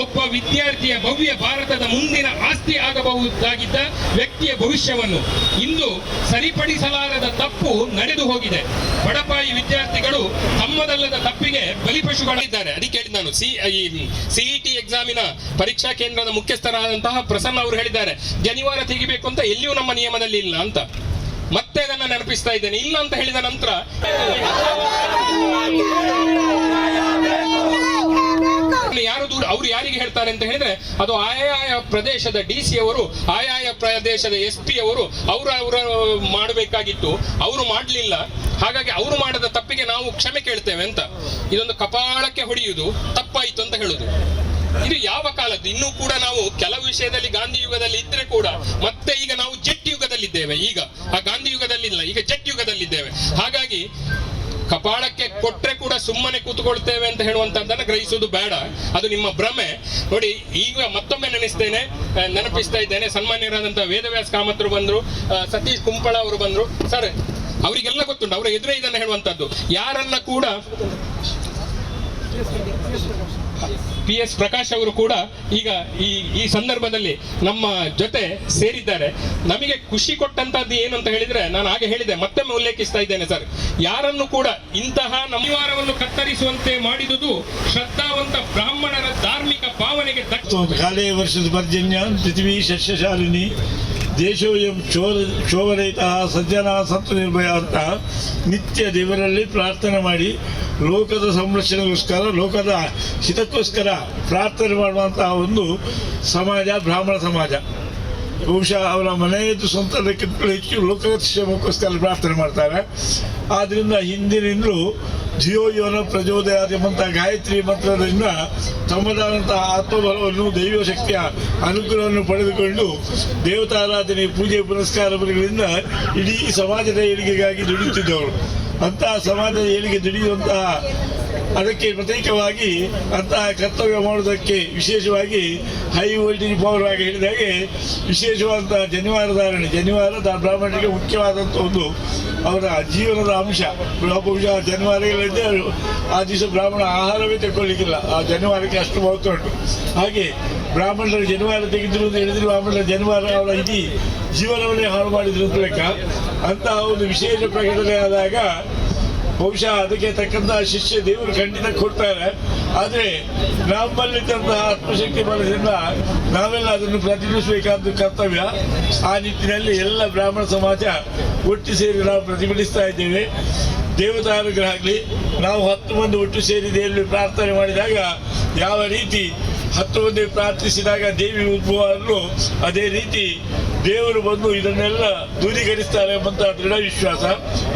ಒಬ್ಬ ವಿದ್ಯಾರ್ಥಿಯ ಭವ್ಯ ಭಾರತದ ಮುಂದಿನ ಆಸ್ತಿ ಆಗಬಹುದಾಗಿದ್ದ ವ್ಯಕ್ತಿಯ ಭವಿಷ್ಯವನ್ನು ಇಂದು ಸರಿಪಡಿಸಲಾರದ ತಪ್ಪು ನಡೆದು ಹೋಗಿದೆ. ಬಡಪಾಯಿ ವಿದ್ಯಾರ್ಥಿಗಳು ತಮ್ಮದಲ್ಲದ ತಪ್ಪಿಗೆ ಬಲಿಪಶುಗಳಿದ್ದಾರೆ ಅದಕ್ಕೆ ಹೇಳಿದ ನಾನು, ಸಿ, ಈ ಸಿಇಟಿ ಎಕ್ಸಾಮಿನ ಪರೀಕ್ಷಾ ಕೇಂದ್ರದ ಮುಖ್ಯಸ್ಥರಾದಂತಹ ಪ್ರಸನ್ನ ಅವರು ಹೇಳಿದ್ದಾರೆ, ಜನಿವಾರ ತೆಗಿಬೇಕು ಅಂತ ಎಲ್ಲಿಯೂ ನಮ್ಮ ನಿಯಮದಲ್ಲಿ ಇಲ್ಲ ಅಂತ. ಮತ್ತೆ ಅದನ್ನು ನೆನಪಿಸ್ತಾ ಇದ್ದೇನೆ. ಇಲ್ಲ ಅಂತ ಹೇಳಿದ ನಂತರ ಯಾರು ದೂರ, ಅವ್ರು ಯಾರಿಗೆ ಹೇಳ್ತಾರೆ ಅಂತ ಹೇಳಿದ್ರೆ, ಅದು ಆಯಾಯ ಪ್ರದೇಶದ ಡಿ ಸಿ ಅವರು, ಆಯಾಯ ಪ್ರದೇಶದ ಎಸ್ ಪಿ ಅವರು, ಅವರ ಅವರ ಮಾಡಬೇಕಾಗಿತ್ತು. ಅವರು ಮಾಡಲಿಲ್ಲ. ಹಾಗಾಗಿ ಅವರು ಮಾಡದ ತಪ್ಪಿಗೆ ನಾವು ಕ್ಷಮೆ ಕೇಳ್ತೇವೆ ಅಂತ. ಇದೊಂದು ಕಪಾಳಕ್ಕೆ ಹೊಡೆಯುವುದು, ತಪ್ಪಾಯಿತು ಅಂತ ಹೇಳುದು. ಇದು ಯಾವ ಕಾಲದ್ದು? ಇನ್ನೂ ಕೂಡ ನಾವು ಕೆಲವು ವಿಷಯದಲ್ಲಿ ಗಾಂಧಿ ಯುಗದಲ್ಲಿ ಇದ್ರೆ ಕೂಡ ಮತ್ತೆ ಈಗ ನಾವು ಜೆಟ್ ಯುಗದಲ್ಲಿದ್ದೇವೆ ಈಗ. ಆ ಗಾಂಧಿ ಯುಗದಲ್ಲಿಲ್ಲ, ಈಗ ಜೆಟ್ ಯುಗದಲ್ಲಿದ್ದೇವೆ. ಹಾಗಾಗಿ ಕಪಾಳಕ್ಕೆ ಕೊಟ್ರೆ ಕೂಡ ಸುಮ್ಮನೆ ಕೂತ್ಕೊಳ್ತೇವೆ ಅಂತ ಹೇಳುವಂತದ್ದನ್ನ ಗ್ರಹಿಸುವುದು ಬೇಡ. ಅದು ನಿಮ್ಮ ಭ್ರಮೆ. ನೋಡಿ, ಈಗ ಮತ್ತೊಮ್ಮೆ ನೆನೆಸ್ತೇನೆ ನೆನಪಿಸ್ತಾ ಇದ್ದೇನೆ. ಸನ್ಮಾನ್ಯರಾದಂತಹ ವೇದವ್ಯಾಸ ಕಾಮತ್ರು ಬಂದ್ರು ಸತೀಶ್ ಕುಂಪಳ ಅವರು ಬಂದ್ರು. ಸರ್, ಅವರಿಗೆಲ್ಲ ಗೊತ್ತುಂಟು, ಅವರ ಎದುರೇ ಇದನ್ನ ಹೇಳುವಂತದ್ದು ಯಾರನ್ನ ಕೂಡ ಪಿ ಎಸ್ ಪ್ರಕಾಶ್ ಅವರು ಕೂಡ ಈಗ ಈ ಈ ಸಂದರ್ಭದಲ್ಲಿ ನಮ್ಮ ಜೊತೆ ಸೇರಿದ್ದಾರೆ. ನಮಗೆ ಖುಷಿ ಕೊಟ್ಟಂತದ್ದು ಏನು ಅಂತ ಹೇಳಿದ್ರೆ ನಾನು ಹಾಗೆ ಹೇಳಿದೆ, ಮತ್ತೊಮ್ಮೆ ಉಲ್ಲೇಖಿಸ್ತಾ ಇದ್ದೇನೆ ಸರ್. ಯಾರನ್ನು ಕೂಡ ಇಂತಹ ನಮಿವಾರವನ್ನು ಕತ್ತರಿಸುವಂತೆ ಮಾಡಿದುದು ಶ್ರದ್ಧಾವಂತ ಬ್ರಾಹ್ಮಣರ ಧಾರ್ಮಿಕ ಭಾವನೆಗೆ ಕಾಲೇ ವರ್ಷದ ಪರ್ಜನ್ಯ ಪೃಥ್ವಿ ಶಸ್ಯಶಾಲಿನಿ, ದೇಶೋಯಂ ಚೋರ ಶೋಭರಹಿತ ಸಜ್ಜನ ಸಂತ ನಿರ್ಭಯ ಅಂತ ನಿತ್ಯ ದೇವರಲ್ಲಿ ಪ್ರಾರ್ಥನೆ ಮಾಡಿ ಲೋಕದ ಸಂರಕ್ಷಣೆಗೋಸ್ಕರ, ಲೋಕದ ಹಿತಕ್ಕೋಸ್ಕರ ಪ್ರಾರ್ಥನೆ ಮಾಡುವಂತಹ ಒಂದು ಸಮಾಜ, ಬ್ರಾಹ್ಮಣ ಸಮಾಜ. ಬಹುಶಃ ಅವರ ಮನೆಯದ್ದು ಸ್ವಂತ ಲೆಕ್ಕಕ್ಕಿಂತಲೂ ಹೆಚ್ಚು ಲೋಕದ ಕ್ಷೇಮಕ್ಕೋಸ್ಕರ ಪ್ರಾರ್ಥನೆ ಮಾಡ್ತಾರೆ. ಆದ್ದರಿಂದ ಹಿಂದಿನಿಂದಲೂ ಜಿಯೋ ಯೋನ ಪ್ರಚೋದಯ ಎಂಬಂತಹ ಗಾಯತ್ರಿ ಮಂತ್ರದಿಂದ ತಮ್ಮದಾದಂತಹ ಆತ್ಮಬಲವನ್ನು, ದೈವ ಶಕ್ತಿಯ ಅನುಗ್ರಹವನ್ನು ಪಡೆದುಕೊಂಡು ದೇವತಾರಾಧನೆ, ಪೂಜೆ ಪುರಸ್ಕಾರಗಳಿಂದ ಇಡೀ ಸಮಾಜದ ಏಳಿಗೆಗಾಗಿ ದುಡಿಯುತ್ತಿದ್ದವರು. ಅಂತಹ ಸಮಾಜದ ಏಳಿಗೆ ದುಡಿಯುವಂತಹ ಅದಕ್ಕೆ ಪ್ರತ್ಯೇಕವಾಗಿ ಅಂತಹ ಕರ್ತವ್ಯ ಮಾಡುವುದಕ್ಕೆ ವಿಶೇಷವಾಗಿ ಹೈ ವೋಲ್ಟೇಜ್ ಪವರ್ ಆಗಿ ಹೇಳಿದಾಗೆ ವಿಶೇಷವಾದಂತಹ ಜನಿವಾರ ಧಾರಣೆ. ಜನಿವಾರ ಬ್ರಾಹ್ಮಣರಿಗೆ ಮುಖ್ಯವಾದಂಥ ಒಂದು ಅವರ ಜೀವನದ ಅಂಶ. ಬಹುಶಃ ಜನಿವಾರಗಳಿಂದ ಆ ದಿವಸ ಬ್ರಾಹ್ಮಣ ಆಹಾರವೇ ತೆಕ್ಕೊಳ್ಳಿಕ್ಕಿಲ್ಲ. ಆ ಜನಿವಾರಕ್ಕೆ ಅಷ್ಟು ಮಹತ್ವ ಉಂಟು. ಹಾಗೆ ಬ್ರಾಹ್ಮಣರ ಜನಿವಾರ ತೆಗೆದ್ರು ಅಂತ ಹೇಳಿದ್ರೆ, ಬ್ರಾಹ್ಮಣರ ಜನಿವಾರ ಅವರ ಇಡೀ ಜೀವನವನ್ನೇ ಹಾಳು ಮಾಡಿದ್ರು ಅಂತ ಲೆಕ್ಕ. ಅಂತಹ ಒಂದು ವಿಶೇಷ ಪ್ರಕಟಣೆ ಆದಾಗ ಬಹುಶಃ ಅದಕ್ಕೆ ತಕ್ಕಂತಹ ಶಿಷ್ಯ ದೇವರು ಖಂಡಿತ ಕೊಡ್ತಾರೆ. ಆದರೆ ನಮ್ಮಲ್ಲಿದ್ದಂತಹ ಆತ್ಮಶಕ್ತಿ ಬಲದಿಂದ ನಾವೆಲ್ಲ ಅದನ್ನು ಪ್ರತಿಭಟಿಸಬೇಕಾದ ಕರ್ತವ್ಯ. ಆ ನಿಟ್ಟಿನಲ್ಲಿ ಎಲ್ಲ ಬ್ರಾಹ್ಮಣ ಸಮಾಜ ಒಟ್ಟು ಸೇರಿ ನಾವು ಪ್ರತಿಭಟಿಸ್ತಾ ಇದ್ದೇವೆ. ದೇವತಾನುಗ್ರಹ ಆಗಲಿ, ನಾವು ಹತ್ತು ಮಂದಿ ಒಟ್ಟು ಸೇರಿ ದೇವರಲ್ಲಿ ಪ್ರಾರ್ಥನೆ ಮಾಡಿದಾಗ ಯಾವ ರೀತಿ ಹತ್ತು ಮಂದಿ ಪ್ರಾರ್ಥಿಸಿದಾಗ ದೇವಿ ಉದ್ಭವವನ್ನು ಅದೇ ರೀತಿ ದೇವರು ಬಂದು ಇದನ್ನೆಲ್ಲ ದೂರೀಕರಿಸ್ತಾರೆ ಎಂಬಂತಹ ದೃಢ ವಿಶ್ವಾಸ.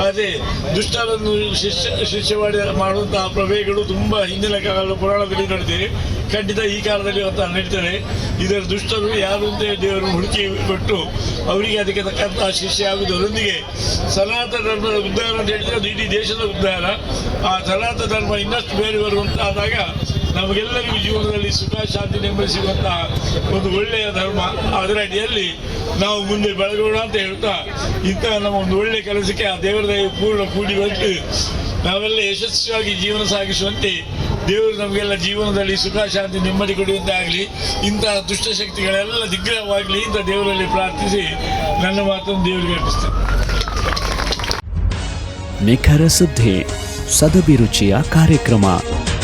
ಅದೇ ದುಷ್ಟರನ್ನು ಶಿಷ್ಯ ಶಿಷ್ಯ ಮಾಡಿ ಮಾಡುವಂತಹ ಪ್ರಭೆಗಳು ತುಂಬ ಹಿಂದಿನ ಕಾಲದ ಪುರಾಣದಲ್ಲಿ ನಡೆದಿದೆ ಖಂಡಿತ ಈ ಕಾಲದಲ್ಲಿ ಅಂತ ನಡೀತಾರೆ ಇದರ ದುಷ್ಟರು ಯಾರು ಅಂತ ದೇವರು ಹುಡುಕಿ ಕೊಟ್ಟು ಅವರಿಗೆ ಅದಕ್ಕೆ ತಕ್ಕಂತಹ ಶಿಷ್ಯ ಆಗುವುದರೊಂದಿಗೆ ಸನಾತನ ಧರ್ಮದ ಉದ್ಧಾರ ಅಂತ ಹೇಳಿದ್ರೆ ಅದು ಇಡೀ ದೇಶದ ಉದ್ಧಾರ. ಆ ಸನಾತನ ಧರ್ಮ ಇನ್ನಷ್ಟು ಬೇರೆ ಬರುವಂತ ಆದಾಗ ನಮಗೆಲ್ಲರಿಗೂ ಜೀವನದಲ್ಲಿ ಸುಖ, ಶಾಂತಿ, ನೆಮ್ಮದಿ ಸಿಗುವಂತಹ ಒಂದು ಒಳ್ಳೆಯ ಧರ್ಮ. ಅದರ ಅಡಿಯಲ್ಲಿ ನಾವು ಮುಂದೆ ಬೆಳಗೋಣ ಅಂತ ಹೇಳ್ತಾ ಇಂತಹ ನಮ್ಮ ಒಂದು ಒಳ್ಳೆಯ ಕೆಲಸಕ್ಕೆ ಆ ದೇವರ ಪೂರ್ಣ ಕೂಡಿ ಬಂದು ನಾವೆಲ್ಲ ಯಶಸ್ವಿಯಾಗಿ ಜೀವನ ಸಾಗಿಸುವಂತೆ ದೇವರು ನಮಗೆಲ್ಲ ಜೀವನದಲ್ಲಿ ಸುಖ, ಶಾಂತಿ, ನೆಮ್ಮದಿ ಕೊಡುವಂತೆ ಆಗಲಿ ಇಂತಹ ದುಷ್ಟಶಕ್ತಿಗಳೆಲ್ಲ ನಿಗ್ರಹವಾಗಲಿ ಇಂಥ ದೇವರಲ್ಲಿ ಪ್ರಾರ್ಥಿಸಿ ನನ್ನ ಮಾತನ್ನು ದೇವರಿಗೆ ಅರ್ಪಿಸ್ತೇನೆ. ನಿಖರ ಸುದ್ದಿ, ಸದಭಿರುಚಿಯ ಕಾರ್ಯಕ್ರಮ.